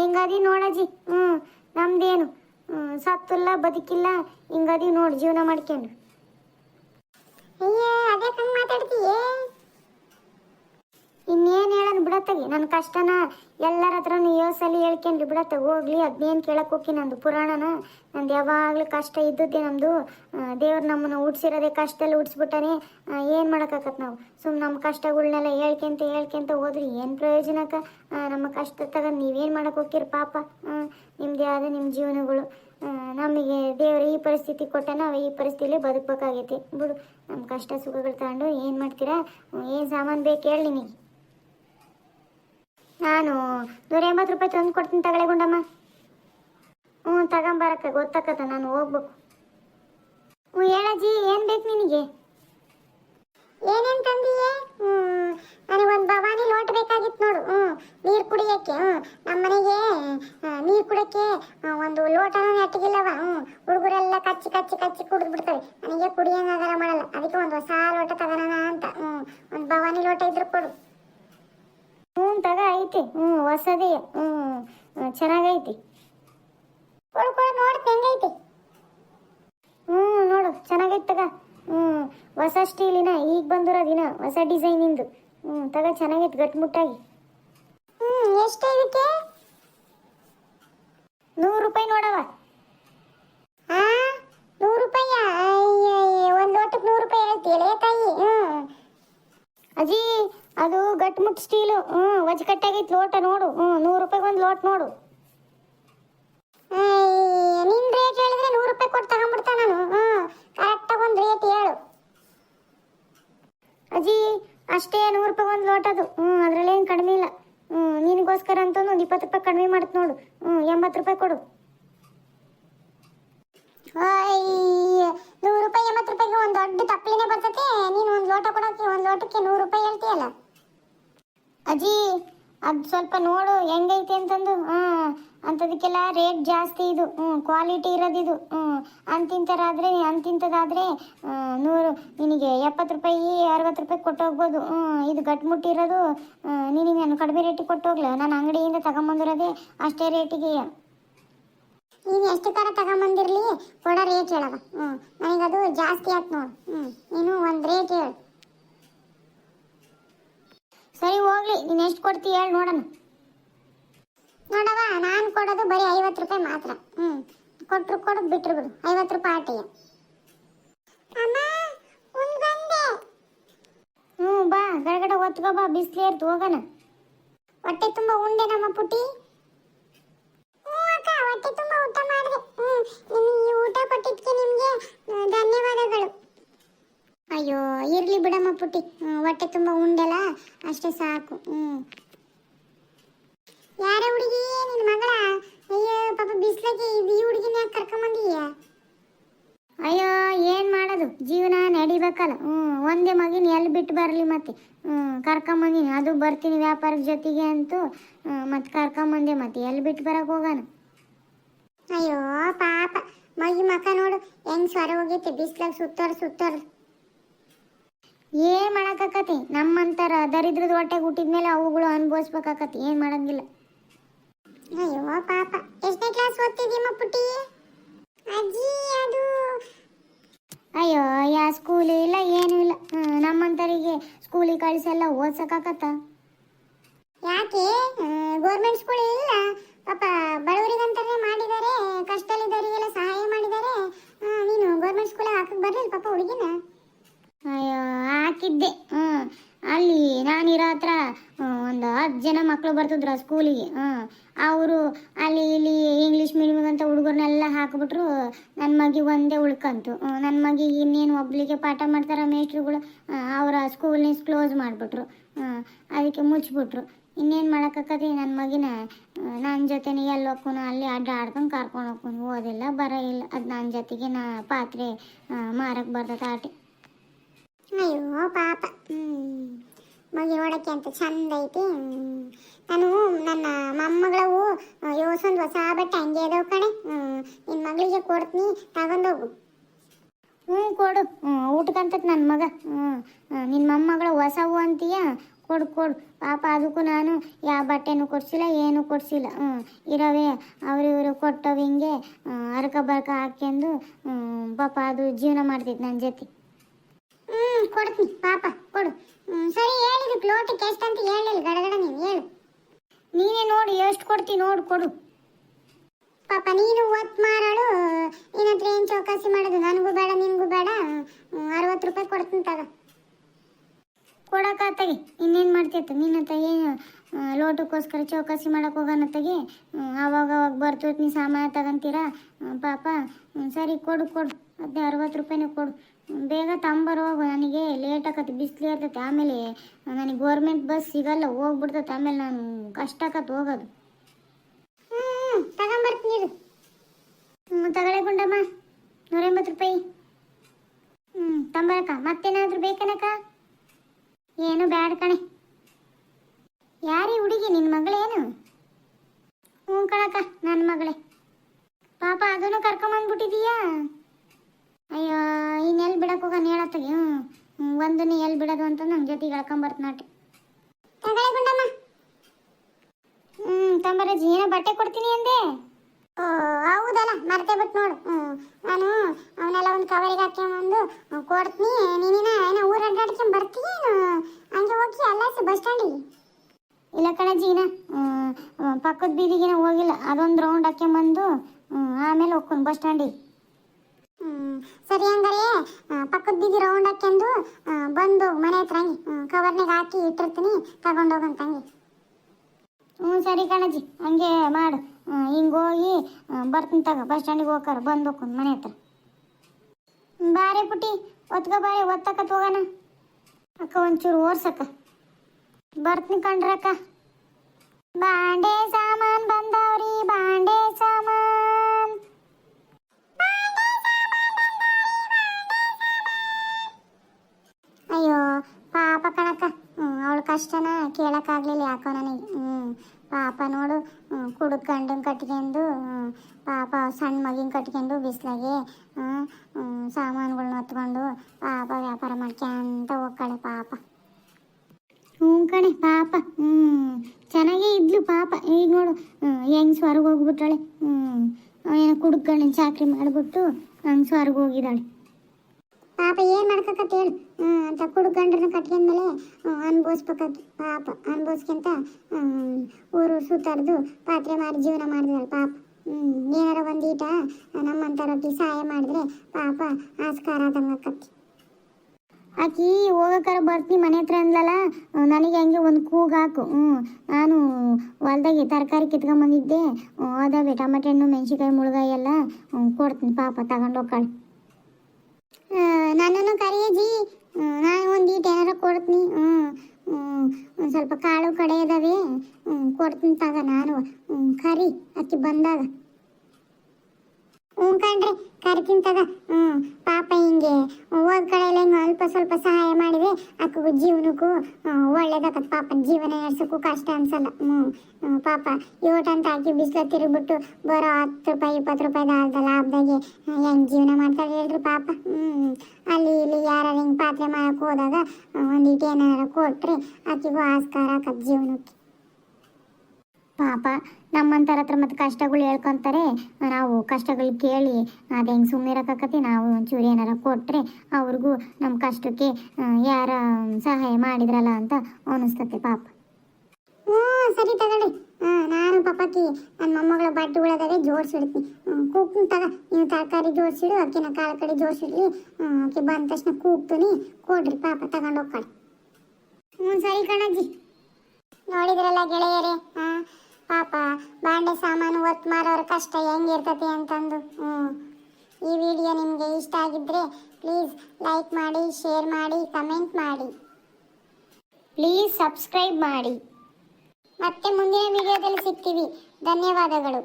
ಹಿಂಗದಿ ನೋಡಜ್ಜಿ ಹ್ಞೂ ನಮ್ದೇನು ಹ್ಞೂ ಸತ್ತಿಲ್ಲ ಬದುಕಿಲ್ಲ ಹಿಂಗದಿ ನೋಡಿ ಜೀವನ ಮಾಡ್ಕೊಂಡು ಅಯ್ಯ, ಅದೇ ಹಂಗೆ ಮಾತಾಡ್ತೀಯೇ? ಇನ್ನೇನು ಹೇಳೋಣ ಬಿಡತ್ತಗಿ ನನ್ನ ಕಷ್ಟನ ಎಲ್ಲರ ಹತ್ರನೂ ಯೋಸಲಿ ಹೇಳ್ಕೊಂಡ್ರಿ ಬಿಡತ್ತ. ಹೋಗ್ಲಿ ಅದನ್ನೇನು ಕೇಳಕ್ಕೆ ಹೋಗಿ ನಂದು ಪುರಾಣನ. ನಂದು ಯಾವಾಗಲೂ ಕಷ್ಟ ಇದ್ದದ್ದೇ ನಮ್ಮದು ದೇವ್ರು ನಮ್ಮನ್ನ ಹುಡ್ಸಿರೋದೇ ಕಷ್ಟದಲ್ಲಿ ಹುಡ್ಸ್ಬಿಟ್ಟಾನೆ ಏನು ಮಾಡೋಕ್ಕಾಗತ್ತೆ ನಾವು? ಸುಮ್ಮನೆ ನಮ್ಮ ಕಷ್ಟಗಳ್ನೆಲ್ಲ ಹೇಳ್ಕೊಂತ ಹೇಳ್ಕೊಂತ ಹೋದ್ರಿ, ಏನು ಪ್ರಯೋಜನಕ್ಕ? ನಮ್ಮ ಕಷ್ಟ ತಗೊಂಡು ನೀವೇನು ಮಾಡಕ್ಕೆ ಹೋಗ್ತೀರಿ ಪಾಪ? ನಿಮ್ಮದೇ ಆದ ನಿಮ್ಮ ಜೀವನಗಳು ನಮಗೆ ದೇವರು ಈ ಪರಿಸ್ಥಿತಿ ಕೊಟ್ಟ ನಾವು ಈ ಪರಿಸ್ಥಿತಿಲಿ ಬದುಕಬೇಕಾಗೈತಿ. ಬಿಡು ನಮ್ಮ ಕಷ್ಟ ಸುಖಗಳು ತಗೊಂಡು ಏನು ಮಾಡ್ತೀರಾ? ಏನು ಸಾಮಾನು ಬೇಕು ಹೇಳಿ ನಿಮಗೆ. ನಾನು ನೂರ ಎಂಬತ್ತು ರೂಪಾಯಿ ತಂದು ಕೊಡ್ತೀನಿ ತಗೊಳ್ಳೆ ಗುಂಡಮ್ಮ. ಹ್ಞೂ, ತಗೊಂಬರಕ್ಕ, ಗೊತ್ತಾಕತ್ತ, ನಾನು ಹೋಗ್ಬೇಕು. ಹ್ಞೂ, ಹೇಳಜ್ಜಿ, ಏನು ಬೇಕು ನಿನಗೆ? ಏನೇನ್ ತಂದಿಯೇ? ಹ್ಮ್. ನನಗೊಂದು ಭವಾನಿ ಲೋಟ ಬೇಕಾಗಿತ್ತು ನೋಡು. ಹ್ಮ್. ನೀರು ಕುಡಿಯಕ್ಕೆ, ಹ್ಮ್. ನಮ್ಮ ಮನೆಗೆ ನೀರು ಕುಡಕ್ಕೆ ಒಂದು ಲೋಟನೂ ನೆಟ್ಟಿಗಿಲ್ಲವ. ಹ್ಮ್. ಹುಡುಗರೆಲ್ಲ ಕಚ್ಚಿ ಕಚ್ಚಿ ಕಚ್ಚಿ ಕುಡಿದು ಬಿಡ್ತವೆ ನನಗೆ ಕುಡಿಯೋಂಗಾಗಲ್ಲ ಮಾಡಲ್ಲ. ಅದಕ್ಕೆ ಒಂದು ಹೊಸ ಲೋಟ ತಗೋಣ ಅಂತ. ಹ್ಮ್. ಒಂದು ಭವಾನಿ ಲೋಟ ಇದ್ರು ಕೊಡು. ಹ್ಞೂ ತಗ, ಐತಿ. ಹ್ಞೂ ಹೊಸದೇ. ಹ್ಞೂ ಚೆನ್ನಾಗೈತಿ. ಕೊಡು ಕೊಡು ನೋಡ್ತಿ ಹೆಂಗೈತಿ? ಹ್ಞೂ ನೋಡು. ಚೆನ್ನಾಗೈತಿ ತಗ. ಹ್ಞೂ ಹೊಸ ಸ್ಟೀಲಿನ ಈಗ ಬಂದಿರೋ ದಿನ, ಹೊಸ ಡಿಸೈನಿಂದು ಹ್ಞೂ ತಗ ಚೆನ್ನಾಗಿತ್ತು ಗಟ್ಮುಟ್ಟಾಗಿ ಹ್ಞೂ ಎಷ್ಟು ಇದಕ್ಕೆ? ನೂರು ರೂಪಾಯಿ ನೋಡವ. ಹಾಂ ನೂರು ರೂಪಾಯ ಒಂದು ಲೋಟಕ್ಕೆ ನೂರು ರೂಪಾಯಿ ಹೇಳ್ತೀಯಲ್ಲ ತಾಯಿ? ಹ್ಞೂ ಅಜ್ಜಿ ಅದು ಗಟ್ಮುಟ್ ಸ್ಟೀಲು ಹ್ಞೂ ವಜ್ಕಟ್ಟಾಗೈತಿ ಲೋಟ ನೋಡು. ಹ್ಞೂ ನೂರು ರೂಪಾಯಿಗೆ ಒಂದು ಲೋಟ ನೋಡು ನಿನ್ ರೇಟ್ ಹೇಳಿದ್ರೆ ನೂರು ರೂಪಾಯಿ ಕೊಟ್ಟು ತಗೊಂಡ್ಬಿಡ್ತಾ ನಾನು ಹ್ಞೂ ಕರೆಕ್ಟಾಗಿ ಒಂದು ರೇಟ್ ಹೇಳು ಅಜ್ಜಿ ಅಷ್ಟೇ ನೂರು ರೂಪಾಯಿ ಒಂದು ಲೋಟ ಅದು ಹ್ಞೂ ಅದರಲ್ಲೇನು ಕಡಿಮೆ ಇಲ್ಲ ಹ್ಞೂ ನಿನಗೋಸ್ಕರ ಅಂತ ಒಂದು ಇಪ್ಪತ್ತು ರೂಪಾಯಿ ಕಡಿಮೆ ಮಾಡ್ತು ನೋಡು ಹ್ಞೂ ಎಂಬತ್ತು ರೂಪಾಯಿ ಕೊಡು ಅಯ್ಯ ನೂರು ರೂಪಾಯಿ ಎಂಬತ್ತು ರೂಪಾಯಿಗೆ ಒಂದು ದೊಡ್ಡ ತಪ್ಪಲಿನೇ ಬರ್ತತೆ ನೀನು ಒಂದು ಲೋಟ ಕೊಡೋಕೆ ಒಂದು ಲೋಟಕ್ಕೆ ನೂರು ರೂಪಾಯಿ ಹೇಳ್ತೀಯಲ್ಲ ಅಜ್ಜಿ ಅದು ಸ್ವಲ್ಪ ನೋಡು ಹೆಂಗೈತಿ ಅಂತಂದು ಹಾಂ ಅಂಥದಕ್ಕೆಲ್ಲ ರೇಟ್ ಜಾಸ್ತಿ ಇದು ಹ್ಞೂ ಕ್ವಾಲಿಟಿ ಇರೋದಿದು ಹ್ಞೂ ಅಂತಿಂಥರಾದರೆ ಅಂತಿಂತದಾದ್ರೆ ನೂರು, ನಿನಗೆ ಎಪ್ಪತ್ತು ರೂಪಾಯಿ, ಅರವತ್ತು ರೂಪಾಯಿ ಕೊಟ್ಟು ಹೋಗ್ಬೋದು ಹ್ಞೂ ಇದು ಗಟ್ಮುಟ್ಟಿರೋದು ನಿನಗೆ ನಾನು ಕಡಿಮೆ ರೇಟಿಗೆ ಕೊಟ್ಟು ಹೋಗ್ಲ? ನಾನು ಅಂಗಡಿಯಿಂದ ತಗೊಂಬಂದಿರೋದೇ ಅಷ್ಟೇ ರೇಟಿಗೆ ನೀನು ಎಷ್ಟು ಥರ ತಗೊಂಬಂದಿರಲಿ? ಕೊಡೋ ರೇಟ್ ಹೇಳವ ಹ್ಞೂ ನನಗದು ಜಾಸ್ತಿ ಆಯ್ತು ನೋಡು. ಹ್ಞೂ ನೀನು ಒಂದು ರೇಟ್ ಹೇಳು. ಸರಿ, ಹೋಗ್ಲಿ. ನೀನು ಎಷ್ಟು ಕೊಡ್ತೀಯ ಹೇಳಿ ನೋಡೋಣ. ನೋಡವ ನಾನು ಕೊಡೋದು ಬರೀ ಐವತ್ತು ರೂಪಾಯಿ ಮಾತ್ರ. ಹ್ಞೂ ಕೊಟ್ರು ಕೊಡು, ಬಿಟ್ರು ಬಿಡು. ಐವತ್ತು ರೂಪಾಯಿ ಆಟಿಗೆ. ಹ್ಞೂ, ಬಾ ಗಡಗಡ ಒತ್ಕೋ, ಬಾ, ಬಿಸಿಲು ಏರ್ತು ಹೋಗೋಣ. ಹೊಟ್ಟೆ ತುಂಬ ಉಂಡೆ ನಮ್ಮ ಅಕ್ಕ, ಹೊಟ್ಟೆ ತುಂಬ ಊಟ ಮಾಡಿದೆ. ಹ್ಞೂ, ನಿಮಗೆ ಊಟ ಕೊಟ್ಟಿದ್ದಕ್ಕೆ ನಿಮಗೆ ಧನ್ಯವಾದಗಳು. ಅಯ್ಯೋ, ಇರ್ಲಿ ಬಿಡಮ್ಮ ಪುಟ್ಟಿ. ಹೊಟ್ಟೆ ತುಂಬ ಉಂಡಲ್ಲ, ಅಷ್ಟೇ ಸಾಕು. ಹ್ಞೂ. ಯಾರ ಹುಡುಗಿ? ನಿನ್ನ ಮಗಳ? ಅಯ್ಯೋ ಪಾಪ ಬಿಸ್ಲಕ್ಕೆ ಇದು ಈ ಹುಡುಗಿನ ಯಾಕೆ ಕರ್ಕೊಂಬಂದೀಯ ಅಯ್ಯೋ ಏನು ಮಾಡೋದು? ಜೀವನ ನಡಿಬೇಕಲ್ಲ. ಹ್ಞೂ ಒಂದೇ ಮಗಿನ ಎಲ್ಲಿ ಬಿಟ್ಟು ಬರಲಿ ಮತ್ತೆ? ಹ್ಞೂ ಕರ್ಕೊಂಬಂದಿನಿ ಅದು ಬರ್ತೀನಿ ವ್ಯಾಪಾರದ ಜೊತೆಗೆ ಅಂತೂ. ಮತ್ತೆ ಕರ್ಕೊಂಬಂದೆ ಮತ್ತೆ ಎಲ್ಲಿ ಬಿಟ್ಟು ಬರಕ್ಕೆ ಹೋಗೋಣ ಅಯ್ಯೋ ಪಾಪ. ಮಗಿ ಮಕ ನೋಡು ಹೆಂಗ್ ಸ್ವರ ಹೋಗೈತೆ ಬಿಸ್ಲಾಗ ಸುತ್ತರ್ ಸುತ್ತರ್. ಏನ್ ಮಾಡಕ್ಕಾಕತಿ ನಮ್ಮಂತರ ದರಿದ್ರದ ಹೊಟ್ಟೆಗೆ ಹುಟ್ಟಿದ್ಮೇಲೆ ಅವುಗಳು ಅನುಭವಿಸ್ಬೇಕಾಕತಿ ಏನ್ ಮಾಡಂಗಿಲ್ಲ. ಅಯ್ಯೋ, ಪಾಪ. ಎಷ್ಟನೇ ಕ್ಲಾಸ್ ಓದ್ತಿದ್ದೀಮ್ಮ ಪುಟ್ಟಿ? ಅಜ್ಜಿ, ಅದು. ಅಯ್ಯೋ, ಯಾ ಸ್ಕೂಲ್ ಇಲ್ಲ, ಏನೂ ಇಲ್ಲ. ನಮ್ಮಂತರಿಗೆ ಸ್ಕೂಲಿಗೆ ಕಳಿಸೆಲ್ಲ ಓದ್ಸಕ್ಕಾಗತ್ತ? ಯಾಕೆ? ಗೌರ್ಮೆಂಟ್ ಸ್ಕೂಲ್ ಇಲ್ಲ. ಪಾಪ, ಬಡವರಿಗಂತಾನೆ ಮಾಡಿದ್ದಾರೆ, ಕಷ್ಟದಲ್ಲಿದ್ದವರಿಗೆಲ್ಲ ಸಹಾಯ ಮಾಡಿದ್ದಾರೆ. ನೀನು ಗೌರ್ಮೆಂಟ್ ಸ್ಕೂಲ್ ಹಾಕಕ್ ಬರ್ಲಿಲ್ಲ ಪಾಪ ಹುಡುಗಿನ? ಅಯ್ಯೋ, ಹಾಕಿದ್ದೆ. ಹ್ಞೂ ಅಲ್ಲಿ ನಾನಿರೋ ಹತ್ರ ಒಂದು ಹತ್ತು ಜನ ಮಕ್ಕಳು ಬರ್ತಿದ್ರು ಸ್ಕೂಲಿಗೆ ಹಾಂ ಅವರು ಅಲ್ಲಿ ಇಲ್ಲಿ ಇಂಗ್ಲೀಷ್ ಮೀಡಿಯಮ್ ಅಂತ ಹುಡುಗರನ್ನೆಲ್ಲ ಹಾಕಿಬಿಟ್ರು ನನ್ನ ಮಗಿ ಒಂದೇ ಉಳ್ಕಂತು. ನನ್ನ ಮಗಿ ಇನ್ನೇನು ಒಬ್ಬಳಿಗೆ ಪಾಠ ಮಾಡ್ತಾರ ಮೇಸ್ಟ್ರುಗಳು ಅವರ ಸ್ಕೂಲ್ನ ಕ್ಲೋಸ್ ಮಾಡಿಬಿಟ್ರು. ಅದಕ್ಕೆ ಮುಚ್ಚಿಬಿಟ್ರು ಇನ್ನೇನು ಮಾಡೋಕ್ಕಾಕತಿ ನನ್ನ ಮಗಿನ ನನ್ನ ಜೊತೆನೇ ಎಲ್ಲಿ ಹೋಗ್ಕೊನು ಅಲ್ಲಿ ಅಡ್ಡ ಆಡ್ಕೊಂಡು ಕರ್ಕೊಂಡು ಹೋಗ್ಕೊಂಡು ಓದಿಲ್ಲ, ಬರ ಇಲ್ಲ. ಅದು ನನ್ನ ಜೊತೆಗೆ ನಾ ಪಾತ್ರೆ ಮಾರಕ್ಕೆ ಬರ್ತದೆ ಆಟೆ. ಅಯ್ಯೋ, ಪಾಪ. ಮಗಿ ಓಡಕ್ಕೆ ಅಂತ ಚಂದ ಐತಿ. ನಾನು ನನ್ನ ಮೊಮ್ಮಗಳವು ಯೋಸೊಂದು ಹೊಸ ಬಟ್ಟೆ ಹಂಗೆ ಅದಾವ ಕಣೆ. ನಿನ್ನ ಮಗಳಿಗೆ ಕೊಡ್ತೀನಿ, ತಗೊಂಡೋಗು. ಹ್ಞೂ ಕೊಡು. ಊಟಕ್ಕಂತ ನನ್ನ ಮಗ. ಹ್ಞೂ ನಿನ್ನ ಮೊಮ್ಮಗಳು ಹೊಸವು ಅಂತೀಯ? ಕೊಡು ಕೊಡು. ಪಾಪ, ಅದಕ್ಕೂ ನಾನು ಯಾವ ಬಟ್ಟೆನೂ ಕೊಡ್ಸಿಲ್ಲ, ಏನೂ ಕೊಡಿಸಿಲ್ಲ. ಹ್ಞೂ ಇರವೇ ಇವರು ಕೊಟ್ಟವು ಹಿಂಗೆ. ಅರ್ಕ ಬರ್ಕ ಹಾಕ್ಯಂದು ಪಾಪ ಅದು ಜೀವನ ಮಾಡ್ತಿದ್ ನನ್ನ ಜೊತೆ. ಕೊಡ್ತೀನಿ. ಪಾಪ ಕೊಡು. ಸರಿ ಹೇಳಿದಕ್ಕೆ ಲೋಟಕ್ಕೆ ಅಂತ ಹೇಳಿಲ್ಲ ಗಡಗಡ ನೀನು ಹೇಳು. ನೀನೇ ನೋಡಿ ಎಷ್ಟು ಕೊಡ್ತಿ ನೋಡು ಕೊಡು. ಪಾಪ ನೀನು ಒತ್ತು ಮಾರಾಳು. ನಿನ್ನ ಹತ್ರ ಏನು ಚೌಕಾಸಿ ಮಾಡೋದು? ನನಗೂ ಬೇಡ ನಿನಗೂ ಬೇಡ. ಅರವತ್ತು ರೂಪಾಯಿ ಕೊಡ್ತೀನಿ ತಗ. ಕೊಡಕ್ಕಾತಗೆ ಇನ್ನೇನು ಮಾಡ್ತಿತ್ತು ನಿನ್ನ ಆ, ಲೋಟಕ್ಕೋಸ್ಕರ ಚೌಕಾಸಿ ಮಾಡಕ್ಕೆ ಹೋಗೋಣ ತಗಿ. ಅವಾಗ ಅವಾಗ ಬರ್ತೈತಿ ಸಾಮಾನು ತಗೊಂತೀರಾ? ಪಾಪ. ಸರಿ ಕೊಡು ಕೊಡು. ಅದೇ ಅರವತ್ತು ರೂಪಾಯಿನೇ ಕೊಡು. ಬೇಗ ತಂಬರ್ ನನಗೆ ಲೇಟ್ ಆಕತ್ತೆ ಬಿಸಿಲು ಇರ್ತೈತೆ. ಆಮೇಲೆ ನನಗೆ ಗೋರ್ಮೆಂಟ್ ಬಸ್ ಸಿಗಲ್ಲ, ಹೋಗ್ಬಿಡ್ತೈತೆ. ಆಮೇಲೆ ನಾನು ಕಷ್ಟ ಆಕತ್ ಹೋಗೋದು. ಹ್ಞೂ ತಗೊಂಬರ್ತೀನಿ ಹ್ಞೂ ತಗೊಳ್ಳೆ ಗುಂಡಮ್ಮ. ನೂರ ಎಂಬತ್ತು ರೂಪಾಯಿ. ಹ್ಞೂ ತಂಬರಕ್ಕ, ಮತ್ತೇನಾದರೂ ಬೇಕನಕ್ಕ? ಏನು ಬ್ಯಾಡ ಕಣೆ. ಯಾರೀ ಹುಡುಗಿ ನಿನ್ನ ಮಗಳೇನು? ಹ್ಞೂ ಕಣಕ್ಕ ನನ್ನ ಮಗಳೇ. ಪಾಪ, ಅದನ್ನು ಕರ್ಕೊಂಬಂದ್ಬಿಟ್ಟಿದೀಯಾ? ಬಿಡಕ್ಕೆ ಹೋಗ ಹೇಳತ್ತಗೆ ಹ್ಞೂ ಒಂದನ್ನು ಎಲ್ಲಿ ಬಿಡೋದು ಅಂತ ನಮ್ಮ ಜೊತೆಗೆ ಹೇಳ್ಕೊಂಬರ್ತ್ನಾಟಿ ತಗೊಳ್ಳಿ ಗುಂಡಮ್ಮ. ಹ್ಞೂ ತಂಬರಜ್ಜಿ ಏನೋ ಬಟ್ಟೆ ಕೊಡ್ತೀನಿ ಅಂದೆ. ಓ ಹೌದಲ್ಲ ಮರ್ತೇ ಬಿಟ್ಟು ನೋಡು. ಹ್ಞೂ ನಾನು ಅವನ್ನೆಲ್ಲ ಒಂದು ಕವರಿಗೆ ಹಾಕಿ ಹ್ಮ್, ಕೊಡ್ತೀನಿ. ನೀನಿನ ಏನೋ ಊರು ಅಡ್ಡಾಡ್ಕೊಂಡ್ ಬರ್ತೀನಿ ಹಂಗೆ ಹೋಗಿ ಅಲ್ಲ ಬಸ್ ಸ್ಟ್ಯಾಂಡಿಗೆ ಇಲ್ಲ ಕಣಜ್ಜಿನ ಪಕ್ಕದ ಬೀದಿಗಿನ ಹೋಗಿಲ್ಲ. ಅದೊಂದು ರೌಂಡ್ ಹಾಕ್ಯಂಬಂದು ಆಮೇಲೆ ಹೋಗ್ಕೊಂಡು ಬಸ್ ಸ್ಟ್ಯಾಂಡಿಗೆ. ಸರಿ ಅಂದರೆ ಪಕ್ಕದ ಬೀದಿ ರೌಂಡ್ ಹಾಕ್ಕೊಂಡು ಬಂದು ಮನೆ ಹತ್ರ ಹಂಗೆ ಕವರ್ನಾಗ ಹಾಕಿ ಇಟ್ಟಿರ್ತೀನಿ ತಗೊಂಡೋಗಂತ ಹಂಗೆ ಹ್ಞೂ ಸರಿ ಕಣಜಿ, ಹಂಗೆ ಮಾಡು. ಹಿಂಗೆ ಹೋಗಿ ಬರ್ತೀನಿ ತಗೋ, ಬಸ್ ಸ್ಟ್ಯಾಂಡಿಗೆ ಹೋಗಾರ ಬಂದು ಹೋಗ್ಕೊಂಡು ಮನೆ ಹತ್ರ. ಬಾರೆ ಪುಟ್ಟಿ, ಒತ್ಕ ಬಾರೆ ಒತ್ತಕತ್ ಹೋಗೋಣ ಅಕ್ಕ, ಒಂಚೂರು ಓರ್ಸಕ್ಕ. ಬರ್ತೀನಿ ಕಣ್ರಕ್ಕ. ಬಾಂಡೆ ಸಾಮಾನು ಬಂದವ್ರಿ, ಬಾಂಡೆ ಸಾಮಾನ್ ಅವಳ ಕಷ್ಟನ ಕೇಳೋಕ್ಕಾಗ್ಲಿಲ್ಲ ಯಾಕೋ ನನಗೆ. ಹ್ಞೂ ಪಾಪ ನೋಡು ಕುಡುಕ್ ಗಂಡನ್ ಕಟ್ಕೊಂಡು ಪಾಪ ಸಣ್ಣ ಮಗಿನ ಕಟ್ಕೊಂಡು ಬಿಸ್ಲಾಗೆ ಸಾಮಾನುಗಳ್ನ ಹೊತ್ಕೊಂಡು ಪಾಪ ವ್ಯಾಪಾರ ಮಾಡ್ಕೊಂತ ಹೋಗ್ಕಳೆ ಪಾಪ. ಹ್ಞೂ ಕಣೆ, ಪಾಪ ಹ್ಞೂ ಚೆನ್ನಾಗೇ ಇದ್ಲು ಪಾಪ. ಈಗ ನೋಡು ಹೆಂಗ್ ಸ್ವರ್ಗ ಹೋಗ್ಬಿಟ್ಟಾಳೆ. ಹ್ಞೂ ಏನು ಕುಡ್ಕೊಂಡು ಚಾಕ್ರಿ ಮಾಡಿಬಿಟ್ಟು ಹಂಗೆ ಸ್ವರ್ಗ ಹೋಗಿದ್ದಾಳೆ. ಪಾಪ ಏನು ಮಾಡ್ಕೊಕತ್ ಹೇಳು. ಅಂತ ಕುಡ್ಕಂಡ್ರನ್ನ ಕಟ್ಕೊಂಡ್ಮೇಲೆ ಅನ್ಭವಿಸ್ಬೇಕಾಗಿ ಪಾಪ, ಅನ್ಭವಿಸ್ಕೊಂತ ಊರು ಸುತ್ತಾಡ್ದು ಪಾತ್ರೆ ಮಾಡಿ ಜೀವನ ಮಾಡಿದ್ರಲ್ಲ ಪಾಪ. ಏನಾರ ಒಂದೀಟ ನಮ್ಮಂಥವ್ರಿಗೆ ಸಹಾಯ ಮಾಡಿದ್ರೆ ಪಾಪ ಆಸ್ಕಾರ ಆದಂಗೆ ಆಕಿ ಹೋಗಕ್ಕಾರ ಬರ್ತೀನಿ ಮನೆ ಹತ್ರ ಅಂದ್ಲಲ್ಲ, ನನಗೆ ಹಂಗೆ ಒಂದು ಕೂಗು ಹಾಕು. ಹ್ಞೂ ನಾನು ಹೊಲ್ದಾಗೆ ತರಕಾರಿ ಕಿತ್ಕೊಂಬಂದಿದ್ದೆ. ಅದಾವೆ, ಟಮಾಟೆ ಹಣ್ಣು, ಮೆಣಸಿನ್ಕಾಯಿ, ಮುಳುಗಾಯಿ ಎಲ್ಲ ಕೊಡ್ತೀನಿ ಪಾಪ, ತಗೊಂಡು ಹೋಗ್ಕಾಳೆ ನನ್ನನ್ನು ಕರೆಯಜಿ. ನಾನು ಒಂದು ಈಟ್ ಏನಾರ ಕೊಡ್ತೀನಿ. ಹ್ಞೂ ಒಂದು ಸ್ವಲ್ಪ ಕಾಳು ಕಡೆ ಇದಾವೆ. ಕೊಡ್ತೀನಿ ತಗ ನಾನು. ಕರಿ, ಅಕ್ಕಿ ಬಂದಾಗ. ಹ್ಞೂ ಕಣ್ರಿ, ಕರಿತೀನಿ ತಗ. ಹ್ಞೂ, ಪಾಪ ಹಿಂಗೆ ಹೋದ ಕಡೆ ಎಲ್ಲ ಹಿಂಗೆ ಅಲ್ಪ ಸ್ವಲ್ಪ ಸಹಾಯ ಮಾಡಿದ್ರೆ ಅಕ್ಕಗೂ ಜೀವನಕ್ಕೂ ಒಳ್ಳೇದಾಗತ್ತೆ ಪಾಪ, ಜೀವನ ನಡೆಸೋಕ್ಕೂ ಕಷ್ಟ ಅನ್ಸಲ್ಲ. ಹ್ಞೂ ಪಾಪ ಯೋಟ್ ಅಂತ ಹಾಕಿ ಬಿಸಿಲ ತಿರುಗ್ಬಿಟ್ಟು ಬರೋ ಹತ್ತು ರೂಪಾಯಿ, ಇಪ್ಪತ್ತು ರೂಪಾಯಿ ದಾಲ್ದ ಲಾಭದಾಗೆ ಹೆಂಗೆ ಜೀವನ ಮಾಡ್ತಾರೆ ಹೇಳ್ರಿ ಪಾಪ. ಹ್ಞೂ, ಅಲ್ಲಿ ಇಲ್ಲಿ ಯಾರು ಹಿಂಗೆ ಪಾತ್ರೆ ಮಾಡಕ್ಕೆ ಹೋದಾಗ ಒಂದು ಏನಾರ ಕೊಟ್ರೆ ಆಕಿಗೂ ಆಸ್ಕಾರ ಆಕತ್ ಜೀವನಕ್ಕೆ. ಪಾಪ ನಮ್ಮಂತರ ಹತ್ರ ಮತ್ತೆ ಕಷ್ಟಗಳು ಹೇಳ್ಕೊಂತಾರೆ, ನಾವು ಕಷ್ಟಗಳು ಕೇಳಿ, ಅದು ಹೆಂಗೆ ಸುಮ್ಮನಿರಕತಿ ನಾವು ಒಂಚೂರು ಏನಾರ ಕೊಟ್ಟರೆ ಅವ್ರಿಗೂ ನಮ್ಮ ಕಷ್ಟಕ್ಕೆ ಯಾರ ಸಹಾಯ ಮಾಡಿದ್ರಲ್ಲ ಅಂತ ಅನಿಸ್ತತೆ ಪಾಪ. ಹ್ಞೂ, ಸರಿ ತಗೊಳ್ಳಿ. ನಾನು ಪಾಪಕ್ಕೆ ನನ್ನ ಮೊಮ್ಮಗಳ ಬಟ್ಟೆಗಳದಾಗೆ ಜೋಡಿಸಿಡ್ತೀನಿ ಕೂಗ್ತೀನಿ ತಗ. ನೀವು ತರಕಾರಿ ಜೋಡಿಸಿಡು ಅಕ್ಕಿನ ಕಾಳು ಕಡೆ ಜೋಡಿಸಿಡ್ಲಿ ಅಕ್ಕಿ ಬಂದ ತಕ್ಷಣ ಕೂಗ್ತೀನಿ. ಕೊಡ್ರಿ ಪಾಪ, ತಗೊಂಡು ಹೋಗ್ಕೊಳ್ಳಿ ಹ್ಞೂ, ಸರಿ ಕಣಜ್ಜಿ. ನೋಡಿದ್ರಲ್ಲ ಗೆಳೆಯರೇ ಹಾ ಪಾಪ ಬಾಂಡೆ ಸಾಮಾನು ಒತ್ತು ಮಾರೋರ ಕಷ್ಟ ಹೆಂಗಿರ್ತತಿ ಅಂತಂದು. ಹ್ಞೂ ಈ ವಿಡಿಯೋ ನಿಮಗೆ ಇಷ್ಟ ಆಗಿದ್ದರೆ ಪ್ಲೀಸ್ ಲೈಕ್ ಮಾಡಿ, ಶೇರ್ ಮಾಡಿ, ಕಮೆಂಟ್ ಮಾಡಿ. ಪ್ಲೀಸ್ ಸಬ್ಸ್ಕ್ರೈಬ್ ಮಾಡಿ. ಮತ್ತೆ ಮುಂದಿನ ವಿಡಿಯೋದಲ್ಲಿ ಸಿಗ್ತೀವಿ. ಧನ್ಯವಾದಗಳು.